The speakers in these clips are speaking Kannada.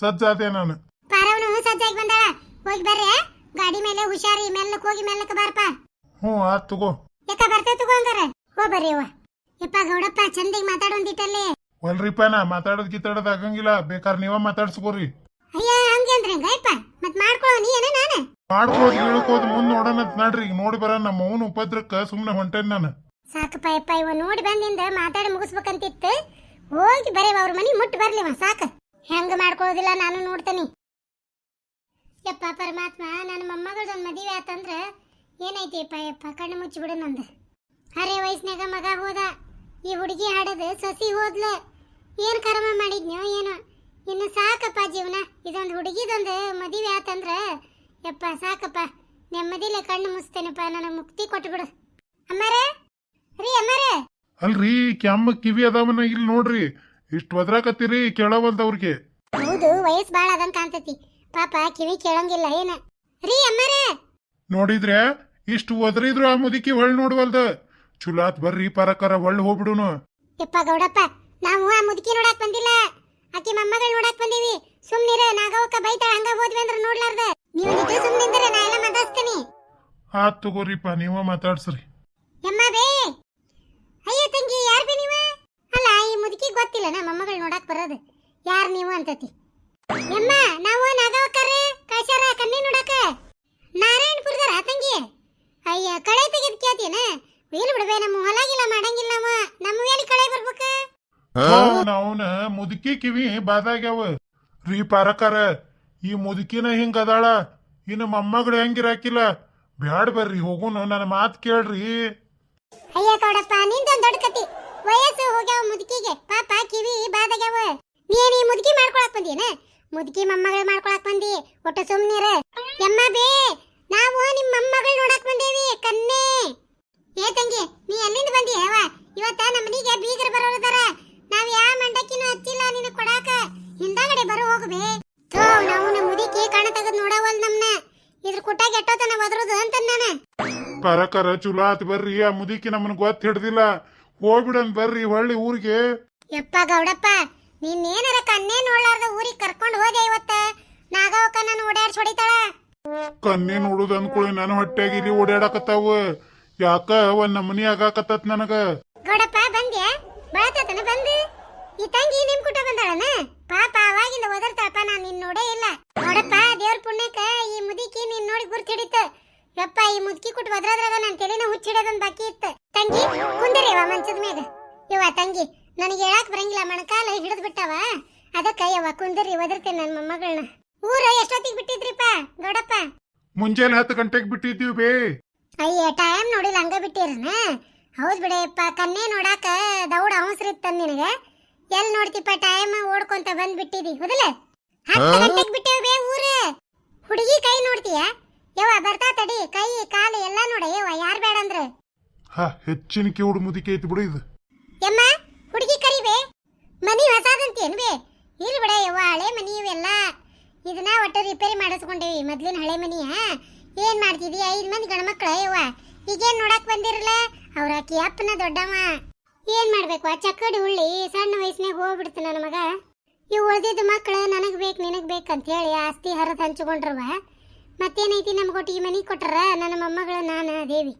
ಸಜ್ಜಾದೆ ನಾನು. ಪಾರವನು ಸಜ್ಜಾಗಿ ಬಂದಾಳ. ಹೋಗಿ ಬರ್ರಿ ಗಾಡಿ ಮೇಲೆ ಹುಷಾರಿ ಮೆಲ್ಲಕ್ ಹೋಗಿ ಮೆಲ್ಲಕ್ ಬಾರಪ್ಪ. ಹ್ಞೂ ಆತ್ ತಗೋ. ಯಾಕ ಬರ್ತೇವೆ ತಗೋ ಹಂಗಾರ? ಹೋ ಬರ್ರಿ ಅವ್ವ. ಯಪ್ಪ ಗೌಡಪ್ಪ ಚಂದಿಗೆ ಮಾತಾಡೊಂದಿಟ್ಟಲ್ಲಿ ಒಲ್ರಿಪ್ಪ ನಾ ಮಾತಾಡೋದ್ ಗಿತಾಡೋದ್ ಆಗಂಗಿಲ್ಲ. ಬೇಕಾರ್ ನೀವ ಮಾತಾಡ್ಸ್ಕೋರಿ. ಅಯ್ಯ ಹಂಗೇನ್ರಿ ಹೆಂಗಪ್ಪ ಮತ್ ಮಾಡ್ಕೊಳ್ಳೋ ನೀ ಏನ ನಾನು? ಮಾಡ್ಕೋದ್ ಹೇಳ್ಕೋದ್ ಮುಂದ್ ನೋಡೋಣ ನಡ್ರಿ. ಈಗ ನೋಡಿ ಬರ ನಮ್ಮ ಅವನ ಉಪದ್ರಕ್ಕ ಸುಮ್ನೆ ಹೊಂಟೇನ್ ನಾನು. ಸಾಕಪ್ಪ ಯಪ್ಪ ಇವ ನೋಡಿ ಬಂದಿಂದ ಮಾತಾಡಿ ಮುಗಿಸ್ಬೇಕಂತಿತ್ತು. ಹೋಗಿ ಬರೇವ ಅವ್ರ ಮನಿ ಮುಟ್ಟು ಬರ್ಲಿವ ಸಾಕ. ಹೆಂಗ ಮಾಡ್ಕೊಳ್ಳೋದಿಲ್ಲ, ನಾನು ನೋಡ್ತೇನೆ. ಯಪ್ಪ, ಪರಮಾತ್ಮ, ನನ್ನ ಮೊಮ್ಮಗಳದೊಂದು ಮದುವೆ ಆತಂದ್ರೆ ಏನೈತಿ ಯಪ್ಪ ಯಪ್ಪ ಕಣ್ಣು ಮುಚ್ಚಿಬಿಡು ನಂದು. ಅರೆ, ವಯಸ್ಸಿನಾಗ ಮಗ ಹೋದ. ಈ ಹುಡುಗಿ ಹಾಡೋದು ಸಸಿ ಹೋದ್ಲ. ಏನು ಕರ್ಮ ಮಾಡಿದ್ನೋ ಏನೋ. ಇನ್ನು ಸಾಕಪ್ಪ ಜೀವನ. ಇದೊಂದು ಹುಡುಗಿದೊಂದು ಮದುವೆ ಆತಂದ್ರೆ, ಯಪ್ಪ, ಸಾಕಪ್ಪ. ನೆಮ್ಮದಿಲೆ ಕಣ್ಣು ಮುಚ್ತೇನಪ್ಪ ನನಗೆ ಮುಕ್ತಿ ಕೊಟ್ಬಿಡು. ಅಮ್ಮಾರೇ? ರೀ, ಅಮ್ಮಾರೇ? ಅಲ್ರಿ ಕ್ಯಾಮ್ಮ ಕಿವಿ ಅದಾವನ ಇಲ್ಲಿ ನೋಡ್ರಿ. ಇಷ್ಟ್ ಒದ್ರಾಕತ್ತೀರಿ ಕೇಳವಲ್ದವ್ರಿಗೆ. ಹೌದು ವಯಸ್ಸು ಬಾಳ ಅದಂತ ಕಾಣ್ತೈತಿ. ಪಾಪ ಕಿವಿ ಕೇಳಂಗಿಲ್ಲ ಏನ? ರೀ ಅಮ್ಮರ! ನೋಡಿದ್ರೆ ಇಷ್ಟು ಒದ್ರಿದ್ರು ಆ ಮುದುಕಿ ಹೊಳ್ ನೋಡ್ವಲ್ದ. ಚುಲಾತ್ ಬರ್ರಿ ಪರಕರ ಹೊಳ್ ಹೋಗ್ಬಿಡುನು. ಯಪ್ಪ ಗೌಡಪ್ಪ ನಾವು ಆ ಮುದುಕಿ ನೋಡಕ್ ಬಂದಿಲ್ಲ. ಆಕಿ ಮೊಮ್ಮಗಳು ನೋಡಕ್ ಬಂದೀವಿ. ಸುಮ್ನಿರ ನಾಗವಕ್ಕ ಬೈತಾಳ ಹಂಗ ಹೋದ್ವಿ ಅಂದ್ರೆ ನೋಡ್ಲಾರ್ದ. ನೀವು ಸುಮ್ನಿಂದ್ರೆ ನಾ ಎಲ್ಲ ಮಾತಾಡ್ತೀನಿ ಆತ್ ತಗೋರಿಪ್ಪ ನೀವ ಮಾತಾಡ್ಸ್ರಿ. ಯಮ್ಮ ಬೇ! ಅಯ್ಯ ತಂಗಿ ಯಾರ್ ಬೇ ನೀವ? ಈ ಮುದುಕಿ ಗೊತ್ತಿಲ್ಲ ನಮ್ಮ ಮೊಮ್ಮಗಳು ನೋಡಕ್ ಬರೋದು. ಯಾರ್ ನೀವು ಅಂತತಿ? ಯಮ್ಮ ನಾವು ನಾಗವಕ್ಕರೇ ಕಳ್ಸ್ಯಾರ ಕಣ್ಣಿ ನೋಡಕ. ನಾರಾಯಣಪುರದಾರ ತಂಗಿ. ಅಯ್ಯ ಕಳೆ ತೆಗೆದ್ ಕೇಳ್ತೀನ? ಇಲ್ಲ ಬಿಡ್ಬೇ ನಮ್ಮ ಹೊಲಾಗಿಲ್ಲ ಮಾಡಂಗಿಲ್ಲ ನಮ್ಮ ನಮ್ಮ ವೇಲಿ ಕಳೆ ಬರ್ಬೇಕ? ಅವನ ಮುದುಕಿ ಕಿವಿ ಬಾದಾಗ್ಯಾವ. ರೀ ಪಾರಕರ ಈ ಮುದುಕಿನ ಹಿಂಗ ಅದಾಳ. ಇನ್ನು ಮೊಮ್ಮಗಳು ಹೆಂಗಿರಾಕಿಲ್ಲ. ಬ್ಯಾಡ್ ಬರ್ರಿ ಹೋಗುನು ನನ್ನ ಮಾತು ಕೇಳ್ರಿ. ಅಯ್ಯ ಕೌಡಪ್ಪ ನಿಂದ ದೊಡ್ಡ ಕತಿ. ವಯಸ್ಸು ಹೋಗ್ಯಾವ ಮುದುಕಿಗೆ. ಪಾಪ, ಕಿವಿ ಬಾದಾಗ್ಯಾವ. ನೀನ್ ಈ ಮುದುಕಿ ಮಾಡ್ಕೊಳಕ್ ಬಂದಿಯೇನ? ಮುದುಕಿ ಮೊಮ್ಮಗಳು ಮಾಡ್ಕೊಳಕ್ ಬಂದಿ. ಒಟ್ಟು ಸುಮ್ನಿರ. ಯಮ್ಮ ಬೇ, ನಾವು ನಿಮ್ ಮೊಮ್ಮಗಳು ನೋಡಕ್ ಬಂದೇವಿ ಕನ್ನೆ ಏ ತಂಗಿ, ನೀ ಎಲ್ಲಿಂದ ಬಂದಿ? ಅವ, ಇವತ್ತ ನಮ್ಮ ಮನಿಗೆ ಬೀಗರ್ ಬರೋದಾರ ನಾವ್ ಯಾವ ಮಂಡಕ್ಕಿನೂ ಹಚ್ಚಿಲ್ಲ ನಿನಗ್ ಕೊಡಾಕ. ಹಿಂದಾಗಡೆ ಬರೋ ಹೋಗ್ಬೇ ಥೋ, ನಾವು ನಮ್ಮ ಮುದುಕಿ ಕಣ ತೆಗೆದ್ ನೋಡವಲ್ ನಮ್ನ. ಇದ್ರ ಕುಟ್ಟಾಗ ಎಟ್ಟೋತನ ಒದ್ರದು ಅಂತ ನಾನು ಕರ, ಚಲೋ ಆತ್ ಬರ್ರಿ. ಆ ಮುದುಕಿ ನಮ್ಮನ್ ಗೊತ್ತ ಹಿಡ್ದಿಲ್ಲ. ಹೋಗ್ಬಿಡನ್ ಬರ್ರಿ ಹೊಳ್ಳಿ ಊರಿಗೆ. ಯಪ್ಪ ಗೌಡಪ್ಪ ನೀನೇನಾರ ಕಣ್ಣೇ ನೋಡ್ಲಾರ್ದ ಊರಿಗೆ ಕರ್ಕೊಂಡು ಹೋದೆ ಇವತ್ತ? ನಾಗವಕ್ಕ ನಾನು ಓಡಾಡ್ಸಿ ಹೊಡಿತಾಳ? ಕನ್ನೇ ನೋಡುದ ಅನ್ಕೊಳ್ಳಿ ನಾನು ಹೊಟ್ಟೆಗೆ ಇಲ್ಲಿ ಓಡಾಡಕತ್ತಾವ. ಯಾಕ ಒಂದ್ ನಮನಿ ಆಗಾಕತ್ತತ್ ನನಗ? ಗೌಡಪ್ಪ ಬಂದ್ಯಾ? ಬಳತತನ ಬಂದು? ಈ ತಂಗಿ ನಿಮ್ ಕುಟ ಬಂದಾಳನ? ಪಾಪ ಅವಾಗಿಂದ ಒದರ್ತಾಳಪ್ಪ ನಾನು ನಿನ್ ನೋಡೇ ಇಲ್ಲ. ಗೌಡಪ್ಪ ದೇವ್ರ ಪುಣ್ಯಕ್ಕ ಈ ಮುದಿಕಿ ನಿನ್ ನೋಡಿ ಗುರ್ತ್ ಹಿಡಿತ ಯಪ್ಪ ಈ ಮುದುಕಿ ಕುಟ್ ಒದ್ರದ್ರಾಗ ನನ್ ತಲೆನ ಹುಚ್ಚಿಡೋದೊಂದ್ ಬಾಕಿ ಇತ್ತು. ತಂಗಿ ಕುಂದರಿವ ಮಂಚದ ಮ್ಯಾಗ. ಇವ ತಂಗಿ ನನಗೆ ಹೇಳಕ್ ಬರಂಗಿಲ್ಲ ಮಣಕಾಲ ಹಿಡಿದ್ ಬಿಟ್ಟವ. ಅದಕ್ಕ ಯವ್ವ ಕುಂದರಿ ಒದರ್ತೇನೆ ನನ್ನ ಮೊಮ್ಮಗಳನ್ನ ಊರ ಎಷ್ಟೊತ್ತಿಗೆ ಬಿಟ್ಟಿದ್ರಿಪ್ಪ ಗೌಡಪ್ಪ? ಮುಂಜಾನೆ ಹತ್ತು ಗಂಟೆಗೆ ಬಿಟ್ಟಿದ್ದೀವಿ ಬೇ. ಅಯ್ಯ ಟೈಮ್ ನೋಡಿಲ್ಲ ಹಂಗ ಬಿಟ್ಟಿರನ? ಹೌದ್ ಬಿಡಪ್ಪ ಕನ್ನೆ ನೋಡಾಕ ದೌಡ್ ಅವಸರಿತ್ತ ನಿನಗೆ. ಎಲ್ ನೋಡ್ತಿಪ್ಪ ಟೈಮ್ ಓಡ್ಕೊಂತ ಬಂದ್ ಬಿಟ್ಟಿದಿ ಹೌದಲ್ಲ ಹತ್ತು ಗಂಟೆಗೆ ಬಿಟ್ಟೇವ್ ಊರ. ಹುಡುಗಿ ಕೈ ನೋಡ್ತೀಯ? ಯವ್ವ ಬರ್ತಾ ತಡಿ. ಕೈ ಕಾಲು ಎಲ್ಲ ನೋಡ. ಯವ್ವ ಯಾರ್ ಬೇಡ ಅಂದ್ರ? ಹಾ ಹೆಚ್ಚಿನ ಕಿವುಡು ಮುದಿಕೆ ಐತಿ ಬಿಡು ಇದು. ಯಮ್ಮ ಹುಡುಗಿ ಕರಿವೆ ಮನಿ ಹೊಸಾದಂತೇನ್ ಏನ್ವೆ ಇಲ್ ಬಿಡ ಯವ್ವ ಹಳೆ ಮನಿ ಇವೆಲ್ಲ. ಇದನ್ನ ಒಟ್ಟು ರಿಪೇರಿ ಮಾಡಿಸ್ಕೊಂಡೇವಿ ಮೊದ್ಲಿನ ಹಳೆ ಮನಿಯ ಏನ್ ಮಾಡ್ತಿದಿ ಐದ್ ಮಂದಿ ಗಂಡ್ಮಕ್ಳ ಯವ್ವ. ಈಗೇನ್ ನೋಡಕ್ ಬಂದಿರಲ್ಲ? ಅವ್ರ ಆಕಿ ಅಪ್ಪನ ದೊಡ್ಡವ. ಏನ್ ಮಾಡ್ಬೇಕು? ಆ ಚಕ್ಕಡಿ ಉಳ್ಳಿ ಸಣ್ಣ ವಯಸ್ಸಿನಾಗ ಹೋಗ್ಬಿಡ್ತು ನನ್ನ ಮಗ. ಇವು ಉಳ್ದಿದ್ದ ಮಕ್ಳು ನನಗ್ ಬೇಕು ನಿನಗ್ ಬೇಕಂತ ಹೇಳಿ ಆಸ್ತಿ ಹರದ್ ಹಂಚ್ಕೊಂಡ್ರವ ಮತ್ತೇನೈತಿ ನಮ್ಗೆ ಒಟ್ಟಿಗೆ ಮನಿ ಕೊಟ್ರ ನನ್ನ ಮೊಮ್ಮಗಳು, ನಾನು, ದೇವಿ.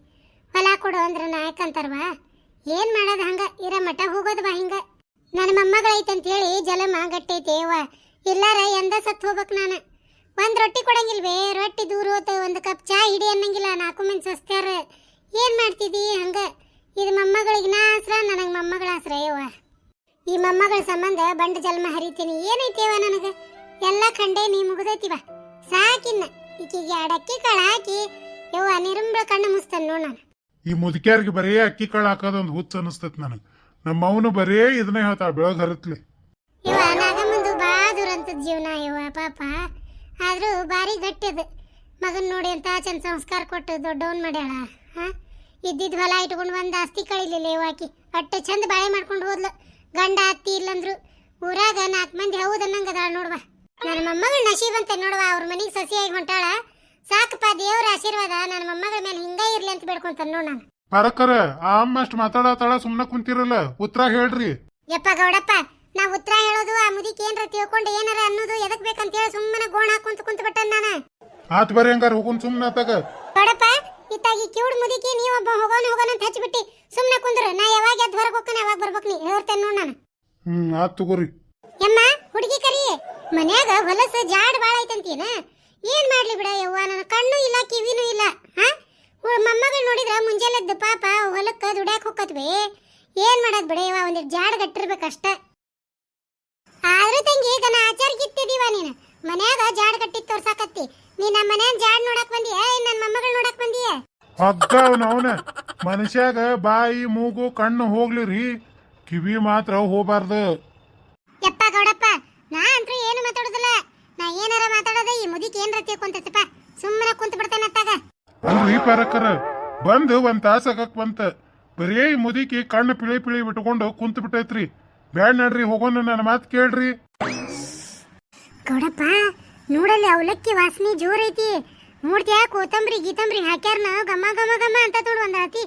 ಹೊಲ ಕೊಡು ಅಂದ್ರ ನಾಯಕಂತಾರವ ಏನ್ ಮಾಡೋದು ಹಂಗ? ಇರ ಮಠ ಹೋಗೋದು ಬಾ ಹಿಂಗ. ನನ್ನ ಮೊಮ್ಮಗಳೈತಂತ ಹೇಳಿ ಜಲಮ ಗಟ್ಟೈತೆ ಅವ್ವ ಇಲ್ಲಾರ ಎಂದ ಸತ್ ಹೋಗ್ಬೇಕು ನಾನು. ಒಂದ್ ರೊಟ್ಟಿ ಕೊಡಂಗಿಲ್ವೇ? ರೊಟ್ಟಿ ದೂರ ಹೋತ, ಒಂದ್ ಕಪ್ ಚಾ ಹಿಡಿ ಅನ್ನಂಗಿಲ್ಲ, ನಾಲ್ಕು ಮಂದಿ ಸಸ್ತ್ಯಾರ ಏನ್ ಮಾಡ್ತಿದಿ ಹಂಗ? ಇದು ಮೊಮ್ಮಗಳಿಗೆ ನಾ ಆಸ್ರ ನನಗೆ ಮೊಮ್ಮಗಳ ಆಸ್ರ ಯವ್ವ ಈ ಮೊಮ್ಮಗಳ ಸಂಬಂಧ ಬಂಡ ಜನ್ಮ ಹರಿತೀನಿ. ಏನೈತೇವ ನನಗ? ಎಲ್ಲ ಕಂಡೆ ನೀ ಮುಗ್ದೈತಿವ ಸಾಕಿನ್ನ. ಈಕಿಗೆ ಅಕ್ಕಿ ಕಾಳು ಹಾಕಿ ಯವ್ವ ನಿರಂಬಳ ಕಣ್ಣು ಮುಸ್ತಾನೆ ನೋಡ ನಾನು. ಈ ಮುದುಕ್ಯಾರಿಗೆ ಬರೇ ಅಕ್ಕಿ ಕಾಳು ಹಾಕೋದೊಂದು ಹುಚ್ಚ ಅನಿಸ್ತೈತಿ ನನಗೆ. ನಮ್ಮ ಅವನು ಬರೇ ಇದನ್ನೇ ಹೇಳ್ತಾ ಬೆಳಗ್ ಹರತ್ಲಿ. ಇವ ನಾಗಮ್ಮಂದು ಬಾ ದುರಂತದ ಜೀವನ ಇವ ಪಾಪ. ಆದ್ರೂ ಭಾರಿ ಗಟ್ಟಿದ. ಮಗನ್ ನೋಡಿ ಅಂತ ಚಂದ ಸಂಸ್ಕಾರ ಕೊಟ್ಟು ದೊಡ್ಡವನ್ ಮಾಡ್ಯಾಳ ಹಾಂ? ಇದ್ದಿದ್ ಹೊಲ ಇಟ್ಕೊಂಡು ಒಂದ್ ಆಸ್ತಿ ಕಳಿಲಿಲ್ಲ ಇವಾಕಿ ಅಟ್ಟ ಚಂದ ಬಾಳೆ ಮಾಡ್ಕೊಂಡು ಹೋದ್ಲು. ಗಂಡ ಅತ್ತಿ ಇಲ್ಲಂದ್ರು ಊರಾಗ ನಾಲ್ಕು ಮಂದಿ ಹೌದು ಅನ್ನಂಗ ಅದಾಳ ನೋಡ್ವಾ. ನನ್ನ ಮೊಮ್ಮಗಳ ನಶೀಬ್ ಅಂತ ನೋಡುವ ಅವ್ರ ಮನೆಗೆ ಸಸಿಯಾಗಿ ಹೊಂಟಾಳ. ಸಾಕಪ್ಪ ದೇವ್ರ ಆಶೀರ್ವಾದ ಒಲ್ಲೆ ಅಂತ ಬೇಡ್ಕೊಂತಾನ ನೋಡ್ ನಾನು. ಪರಕರ ಆ ಅಮ್ಮ ಅಷ್ಟ್ ಮಾತಾಡತಾಳ ಸುಮ್ಮನೆ ಕುಂತಿರಲ್ಲ. ಉತ್ತರ ಹೇಳ್ರಿ. ಯಪ್ಪ ಗೌಡಪ್ಪ ನಾ ಉತ್ತರ ಹೇಳೋದು ಆ ಮುದಿಕ್ ಏನ್ರ ತಿಳ್ಕೊಂಡು ಏನಾರ ಅನ್ನೋದು ಎದಕ್ ಬೇಕಂತ ಹೇಳಿ ಸುಮ್ಮನೆ ಗೋಣ ಹಾಕೊಂತ ಕುಂತ ಬಿಟ್ಟ ನಾನ. ಆತ್ ಬರ್ರಿ ಹಂಗಾರ ಹೋಗುನ್ ಸುಮ್ನ ಆತಾಗ ಗೌಡಪ್ಪ ಇತ್ತಾಗಿ ಕಿವುಡ್ ಮುದಿಕಿ ಒಬ್ಬ ಹೋಗೋಣ ಹೋಗೋಣ ಅಂತ ಹಚ್ಚಿಬಿಟ್ಟಿ ಸುಮ್ಮನೆ ಕುಂದ್ರು. ನಾ ಯಾವಾಗ ಎದ್ದು ಹೊರಗೆ ಹೋಗ್ತಾನೆ ಯಾವಾಗ ಬರ್ಬೇಕು ನೀ ಹೇಳ್ತೇನೆ ನೋಡ್ ನಾನು. ಹ್ಮ್ ಆತ್ ತಗೋರಿ. ಯಮ್ಮ ಹುಡುಗಿ ಕರಿ. ಮನ್ಯಾಗ ಹೊಲಸ ಜಾಡ್ ಬಾಳ ಐತಂತೀನ? ಏನ್ ಮಾಡ್ಲಿ ಬಿಡ ಯವ್ವ ನನ್ನ ಕಣ್ಣು ಇಲ್ಲ ಕಿವಿನೂ ಇಲ್ಲ ಹಾ? ಮೊಮ್ಮಗಳು ನೋಡಿದ್ರ ಮುಂಜಾನೆದ್ದು ಪಾಪ ಹೊಲಕ್ಕ ದುಡ್ಯಾಕ್ ಹೋಗತ್ವಿ ಏನ್ ಮಾಡದ್ ಬಿಡ ಯವ್ವ ಒಂದ್ ಜಾಡ್ ಗಟ್ಟಿರ್ಬೇಕಷ್ಟ ಆದ್ರೂ ತಂಗಿ ಈಗ ನಾ ಆಚಾರ ಕಿತ್ತಿದೀವ ನೀನು. ಮನ್ಯಾಗ ಜಾಡ್ ಕಟ್ಟಿ ತೋರ್ಸಾಕತ್ತಿ. ನೀ ನಮ್ಮ ಮನ್ಯಾಗ ಜಾಡ್ ನೋಡಕ್ ಬಂದಿಯ? ನನ್ನ ಮೊಮ್ಮಗಳು ನೋಡಕ್ ಬಂದಿಯ? ಹಗ್ಗ ಅವನ ಮನುಷ್ಯಾಗ ಬಾಯಿ ಮೂಗು ಕಣ್ಣು ಹೋಗ್ಲಿರಿ ಕಿವಿ ಮಾತ್ರ ಹೋಗ್ಬಾರ್ದು. ಯಪ್ಪ ಗೌಡಪ್ಪ ನಾ ಅಂತೂ ಏನು ಮಾತಾಡೋದಿಲ್ಲ. ನಾ ಏನಾರ ಮಾತಾಡೋದ ಈ ಮುದಿಕ್ ಏನ್ರ ತಿಳ್ಕೊಂತಪ್ಪ ಸುಮ್ಮನೆ ಕುಂತ ಬಿಡ್ತಾನೆ ಅತ್ತಾಗ. ಅಲ್ರಿ ಪರಕರ ಬಂದು ಒಂದ್ ತಾಸ ಆಗಕ್ ಬಂತ. ಬರೀ ಈ ಮುದುಕಿ ಕಣ್ಣು ಪಿಳಿ ಪಿಳಿ ಬಿಟ್ಕೊಂಡು ಕುಂತ ಬಿಟ್ಟೈತ್ರಿ. ಬ್ಯಾಡ್ ನಡ್ರಿ ಹೋಗೋಣ ನನ್ನ ಮಾತು ಕೇಳ್ರಿ. ಗೌಡಪ್ಪ ನೋಡಲ್ಲಿ ಅವಲಕ್ಕಿ ವಾಸನೆ ಜೋರ್ ಐತಿ. ನೋಡ್ತೀಯ ಕೋತಂಬರಿ ಗೀತಂಬರಿ ಹಾಕ್ಯಾರ್ನ ಗಮ ಗಮ ಗಮ ಅಂತ ತೋಡ್ ಒಂದ್ ಆತಿ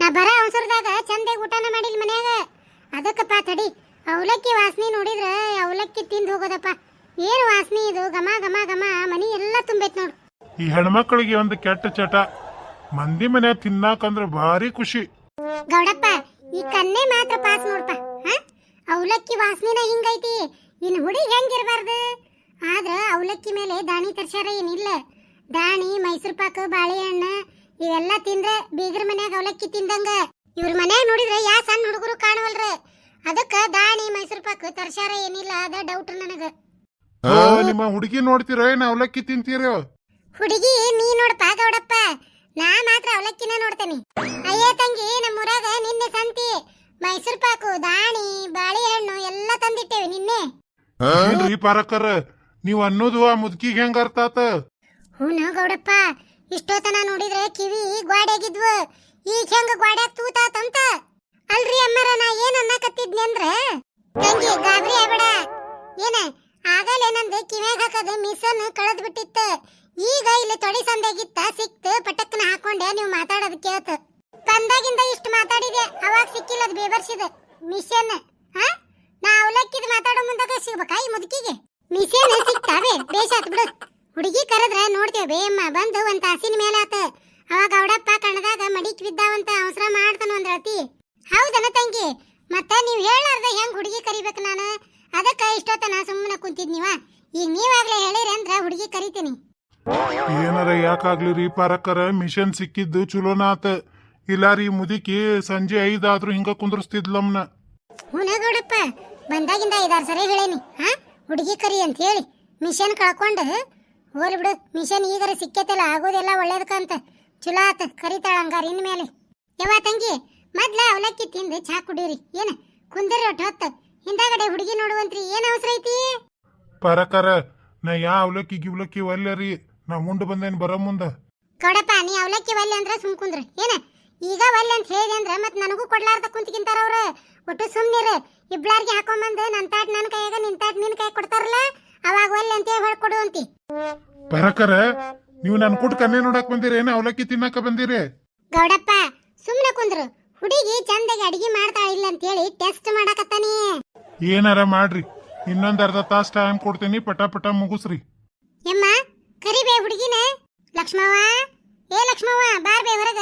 ನಾ ಬರ ಅವಸರದಾಗ ಚಂದಾಗಿ ಊಟನ ಮಾಡಿಲ್ ಮನ್ಯಾಗ. ಅದಕ್ಕಪ್ಪ ತಡಿ. ಅವಲಕ್ಕಿ ವಾಸನೆ ನೋಡಿದ್ರೆ ಅವಲಕ್ಕಿ ತಿಂದು ಹೋಗೋದಪ್ಪ. ಏನು ವಾಸನೆ ಇದು? ಘಮ ಘಮ ಘಮ. ಮನಿ ಎಲ್ಲ ತುಂಬೈತ್ ನೋಡು. ಈ ಹೆಣ್ಮಕ್ಳಿಗೆ ಒಂದು ಕೆಟ್ಟ ಚಟ. ಮಂದಿ ಮನೆ ತಿನ್ನಾಕಂದ್ರೆ ಭಾರಿ ಖುಷಿ. ಗೌಡಪ್ಪ ಈ ಕನ್ನೆ ಮಾತ್ರ ಪಾಸ್ ನೋಡಪ್ಪ ಅವಲಕ್ಕಿ ವಾಸನೆನ ಹಿಂಗೈತಿ. ಇನ್ ಹುಡಿ ಹೆಂಗಿರ್ಬಾರ್ದು? ಆದ್ರ ಅವಲಕ್ಕಿ ಮೇಲೆ ದಾಣಿ ತರ್ಸ್ಯಾರ ಏನಿಲ್ಲ. ದಾಣಿ ಮೈಸೂರು ಪಾಕ ಬಾಳೆಹಣ್ಣು ಇವೆಲ್ಲ ತಿಂದ್ರೆ ಬೀಗರ ಮನ್ಯಾಗ ಅವಲಕ್ಕಿ ತಿಂದಂಗ. ಇವ್ರ ಮನ್ಯಾಗ ನೋಡಿದ್ರೆ ಯಾ ಸಣ್ಣ ಹುಡುಗರು ಕಾಣವಲ್ರ. ಅದಕ್ಕ ದಾಣಿ ಮೈಸೂರು ಪಾಕ್ ತರ್ಸ್ಯಾರ ಏನಿಲ್ಲ ಅದ ಡೌಟ್ ನನಗ. ನಿಮ್ಮ ಹುಡುಗಿ ನೋಡ್ತೀರ ಏನ್ ಅವಲಕ್ಕಿ ತಿಂತೀರೋ? ಹುಡುಗಿ ನೀ ನೋಡಪ್ಪ ಗೌಡಪ್ಪ. ನಾ ಮಾತ್ರ ಅವಲಕ್ಕಿನ ನೋಡ್ತೇನೆ. ಅಯ್ಯ ತಂಗಿ ನಮ್ಮೂರಾಗ ನಿನ್ನೆ ಸಂತಿ ಮೈಸೂರು ಪಾಕು ದಾಣಿ ಬಾಳೆಹಣ್ಣು ಎಲ್ಲ ತಂದಿಟ್ಟೇವೆ ನಿನ್ನೆ. ಏನ್ರಿ ಪಾರಕರ? ನೀವು ಅನ್ನೋದು ಆ ಮುದುಕಿಗೆ ಹೆಂಗ ಅರ್ಥ ಆತ? ಹೂನ ಗೌಡಪ್ಪ ಇಷ್ಟೋತನ ನೋಡಿದ್ರೆ ಕಿವಿ ಗ್ವಾಡ್ಯಾಗಿದ್ವು. ಈಗ ಹೆಂಗ ಗ್ವಾಡ್ಯಾಗ ತೂತಾತಂತ? ಅಲ್ರಿ ಅಮ್ಮರ, ನಾ ಏನ್ ಅನ್ನಕತ್ತಿದ್ನಿ ಅಂದ್ರ? ತಂಗಿ, ಗಾಬರಿ ಆಗ್ಬೇಡ. ಏನ, ಆಗಲೇ ನಂದು ಕಿವ್ಯಾಗ ಹಾಕದ ಮಿಸನ್ ಕಳೆದ್ ಬಿಟ್ಟಿತ್ತ. ಈಗ ಇಲ್ಲಿ ತೊಡಿ ಸಂದಾಗಿತ್ತ ಸಿಕ್ತು, ಪಟಕ್ನ ಹಾಕೊಂಡೆ, ನೀವು ಮಾತಾಡೋದ್ ಕೇಳ್ತ. ಬಂದಾಗಿಂದ ಇಷ್ಟು ಮಾತಾಡಿದೆ, ಅವಾಗ ಸಿಕ್ಕಿಲ್ಲ ಅದು ಬೇಬರ್ಸಿದ ಮಿಷನ್ ಹಾ ನಾ ಅವಲಕ್ಕಿದ್ ಮಾತಾಡೋ ಮುಂದಾಗ ಸಿಗ್ಬೇಕಾ ಈ ಮುದುಕಿಗೆ? ಮಿಷನ್ ಸಿಕ್ತಾವೆ ಬೇಷಾತ್ ಬಿಡು. ಹುಡುಗಿ ಕರೆದ್ರ ನೋಡ್ತೇವೆ ಬೇಯಮ್ಮ ಬಂದು ಒಂದ್ ತಾಸಿನ ಆತ ಅವಾಗ ಅವಡಪ್ಪ ಕಣದಾಗ ಮಡಿಕ್ ಬಿದ್ದಾವಂತ, ಅವಸರ ಮಾಡ್ತಾನ ಒಂದ್ ರತಿ ಹೌದನ ತಂಗಿ. ಮತ್ತೆ ನೀವು ಹೇಳಾರ್ದ ಹೆಂಗ್ ಹುಡುಗಿ ಕರಿಬೇಕು ನಾನು? ಅದಕ್ಕ ನಾ ಸುಮ್ಮನೆ ಕುಂತಿದ್ನಿವ ಈಗ ನೀವಾಗ್ಲೇ ಹೇಳಿರಿ ಅಂದ್ರ ಹುಡುಗಿ ಕರಿತೀನಿ. ಏನಾರ ಯಾಕಾಗ್ಲಿ ರೀ ಪಾರಕರ? ಮಿಷನ್ ಸಿಕ್ಕಿದ್ದು ಚುಲೋನಾತ ಇಲ್ಲಾರಿ ಇಲ್ಲ ರೀ ಮುದುಕಿ ಸಂಜೆ ಐದಾದ್ರೂ ಹಿಂಗ ಕುಂದ್ರಸ್ತಿದ್ಲಮ್ನ ಹುನಗೌಡಪ್ಪ ಬಂದಾಗಿಂದ ಐದಾರು ಸರಿ ಹೇಳೇನಿ. ಹಾ ಹುಡುಗಿ ಕರಿ ಅಂತ ಹೇಳಿ ಮಿಷನ್ ಕಳ್ಕೊಂಡು ಹೋಲ್ ಬಿಡು ಮಿಷನ್ ಈಗಾರ ಸಿಕ್ಕೈತಲ್ಲ ಆಗೋದೆಲ್ಲ ಒಳ್ಳೇದಕ್ಕಂತ. ಚಲೋ ಆತ ಕರಿತಾಳ ಹಂಗಾರ ಇನ್ಮೇಲೆ. ಯವ್ವ ತಂಗಿ ಮೊದ್ಲ ಅವಲಕ್ಕಿ ತಿಂದು ಚಾ ಕುಡೀರಿ. ಏನ? ಕುಂದಿರಿ ಒಟ್ಟು ಹೊತ್ತು. ಹಿಂದಾಗಡೆ ಹುಡುಗಿ ನೋಡುವಂತ್ರಿ ಏನ್ ಅವಸರ ಐತಿ? ಪರಕರ ನಾ ಯಾ ಅವಲಕ್ಕಿ ಗಿವ್ಲಕ್ಕಿ ಒಲ್ಲರಿ ನಾ ಮುಂಡ್ ಬಂದೇನ್ ಬರ ಮುಂದ? ಗೌಡಪ್ಪ ನೀ ಅವಲಕ್ಕಿ ಒಲ್ಲೆ ಅಂದ್ರ ಸುಮ್ ಕುಂದ್ರ. ಏನ? ಈಗ ಒಲ್ಲೆ ಅಂತ ಹೇಳಿದೆ ಅಂದ್ರ ಮತ್ ನನಗೂ ಕೊಡ್ಲಾರ್ದ ಕುಂತಿಗಿಂತಾರ ಅವ್ರ. ಒಟ್ಟು ಸುಮ್ನಿರ ಇಬ್ಳಾರ್ಗೆ ಹಾಕೊಂಬಂದು ನನ್ ತಾಟ್ ನನ್ ಕೈಯಾಗ ನಿನ್ ತಾಟ್ ನಿನ್ ಕೈ ಕೊಡ್ತಾರಲ್ಲ? ಅವಾಗ ಒಲ್ಲೆ ಅಂತ ಹೊಳ್ಕೊಡು ಅಂತಿ. ಪರಕರ ನೀವು ನನ್ ಕುಟ್ ಕನ್ನೆ ನೋಡಕ್ ಬಂದಿರಿ. ಏನ ಅವಲಕ್ಕಿ ತಿನ್ನಕ ಬಂದಿರಿ? ಗೌಡಪ್ಪ ಸುಮ್ನೆ ಕುಂದ್ರು. ಹುಡುಗಿ ಚಂದಾಗಿ ಅಡಿಗೆ ಮಾಡ್ತಾ ಇಲ್ಲ ಅಂತ ಹೇಳಿ ಟೆಸ್ಟ್ ಮಾಡಕತ್ತಾನೆ. ಏನಾರ ಮಾಡ್ರಿ. ಇನ್ನೊಂದ್ ಅರ್ಧ ತಾಸ್ ಟೈಮ್ ಕೊಡ್ತೀನಿ ಪಟ ಪಟ ಮುಗಿಸ್ರಿ. ಯಮ್ಮ ಕರಿಬೇ ಹುಡುಗಿನ? ಲಕ್ಷ್ಮವ್ವ? ಏ ಲಕ್ಷ್ಮವ್ವ ಬಾರ್ಬೇ ಹೊರಗ.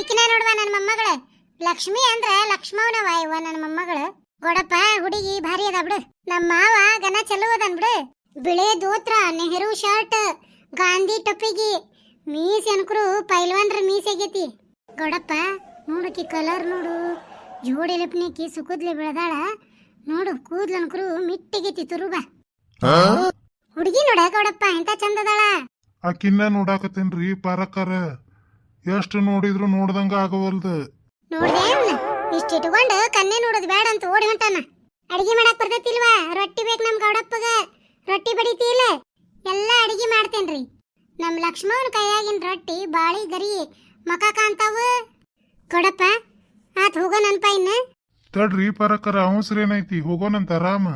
ಇಕ್ಕಿನ ನೋಡ್ವಾ ನನ್ನ ಮೊಮ್ಮಗಳು. ಲಕ್ಷ್ಮಿ ಅಂದ್ರ ಲಕ್ಷ್ಮವ್ನವ ಇವ ನನ್ನ ಮೊಮ್ಮಗಳು. ಗೊಡಪ್ಪ ಹುಡುಗಿ ಭಾರಿ ಅದ ಬಿಡು. ನಮ್ಮ ಮಾವ ಗನ ಚಲೋ ಅದನ್ ಬಿಡು. ಬಿಳೆ ದೋತ್ರ ನೆಹರು ಶರ್ಟ್ ಗಾಂಧಿ ಟೊಪ್ಪಿಗಿ. ಮೀಸ್ ಅನ್ಕರು ಪೈಲ್ವಾನ್ರ ಮೀಸ್ ಆಗೈತಿ. ಗೌಡಪ್ಪ ನೋಡಕಿ ಕಲರ್ ನೋಡು. ಜೋಡಿ ಲಪ್ನಿಕ್ಕಿ ಸುಕುದ್ಲೆ ಬೆಳೆದಾಳ. ನೋಡು ಕೂದ್ಲು ಅನ್ಕರು ಮಿಟ್ಟಿಗೈತಿ ತುರುಬ ಹುಡುಗಿ ನೋಡಾಕ ಹೊಡಪ್ಪ ಎಂತ ಚಂದದಾಳ. ಆಕಿನ್ನ ನೋಡಾಕತ್ತೇನ್ರಿ ಪರಕರ ಎಷ್ಟು ನೋಡಿದ್ರು ನೋಡ್ದಂಗ ಆಗವಲ್ದು. ನೋಡ್ದೆ ಇಷ್ಟ ಇಟ್ಕೊಂಡು ಕನ್ನೆ ನೋಡೋದು ಬೇಡ ಅಂತ ಓಡಿ ಹೊಂಟಾನ. ಅಡಿಗೆ ಮಾಡಕ್ ಬರ್ತೈತಿಲ್ವಾ? ರೊಟ್ಟಿ ಬೇಕು ನಮ್ ಗೌಡಪ್ಪಗ. ರೊಟ್ಟಿ ಬಡಿತಿಲ್ಲ ಎಲ್ಲ ಅಡಿಗೆ ಮಾಡ್ತೇನ್ರಿ. ನಮ್ ಲಕ್ಷ್ಮಣ ಕೈಯಾಗಿನ ರೊಟ್ಟಿ ಬಾಳಿ ಗರಿ ಮಕ ಕಾಂತಾವ ಗೌಡಪ್ಪ ಆತ್ ಹೋಗೋ ನನ್ಪ ಇನ್ನ. ತಡ್ರಿ ಪರಕರ ಅವಸರೇನೈತಿ? ಹೋಗೋಣಂತ ರಾಮ.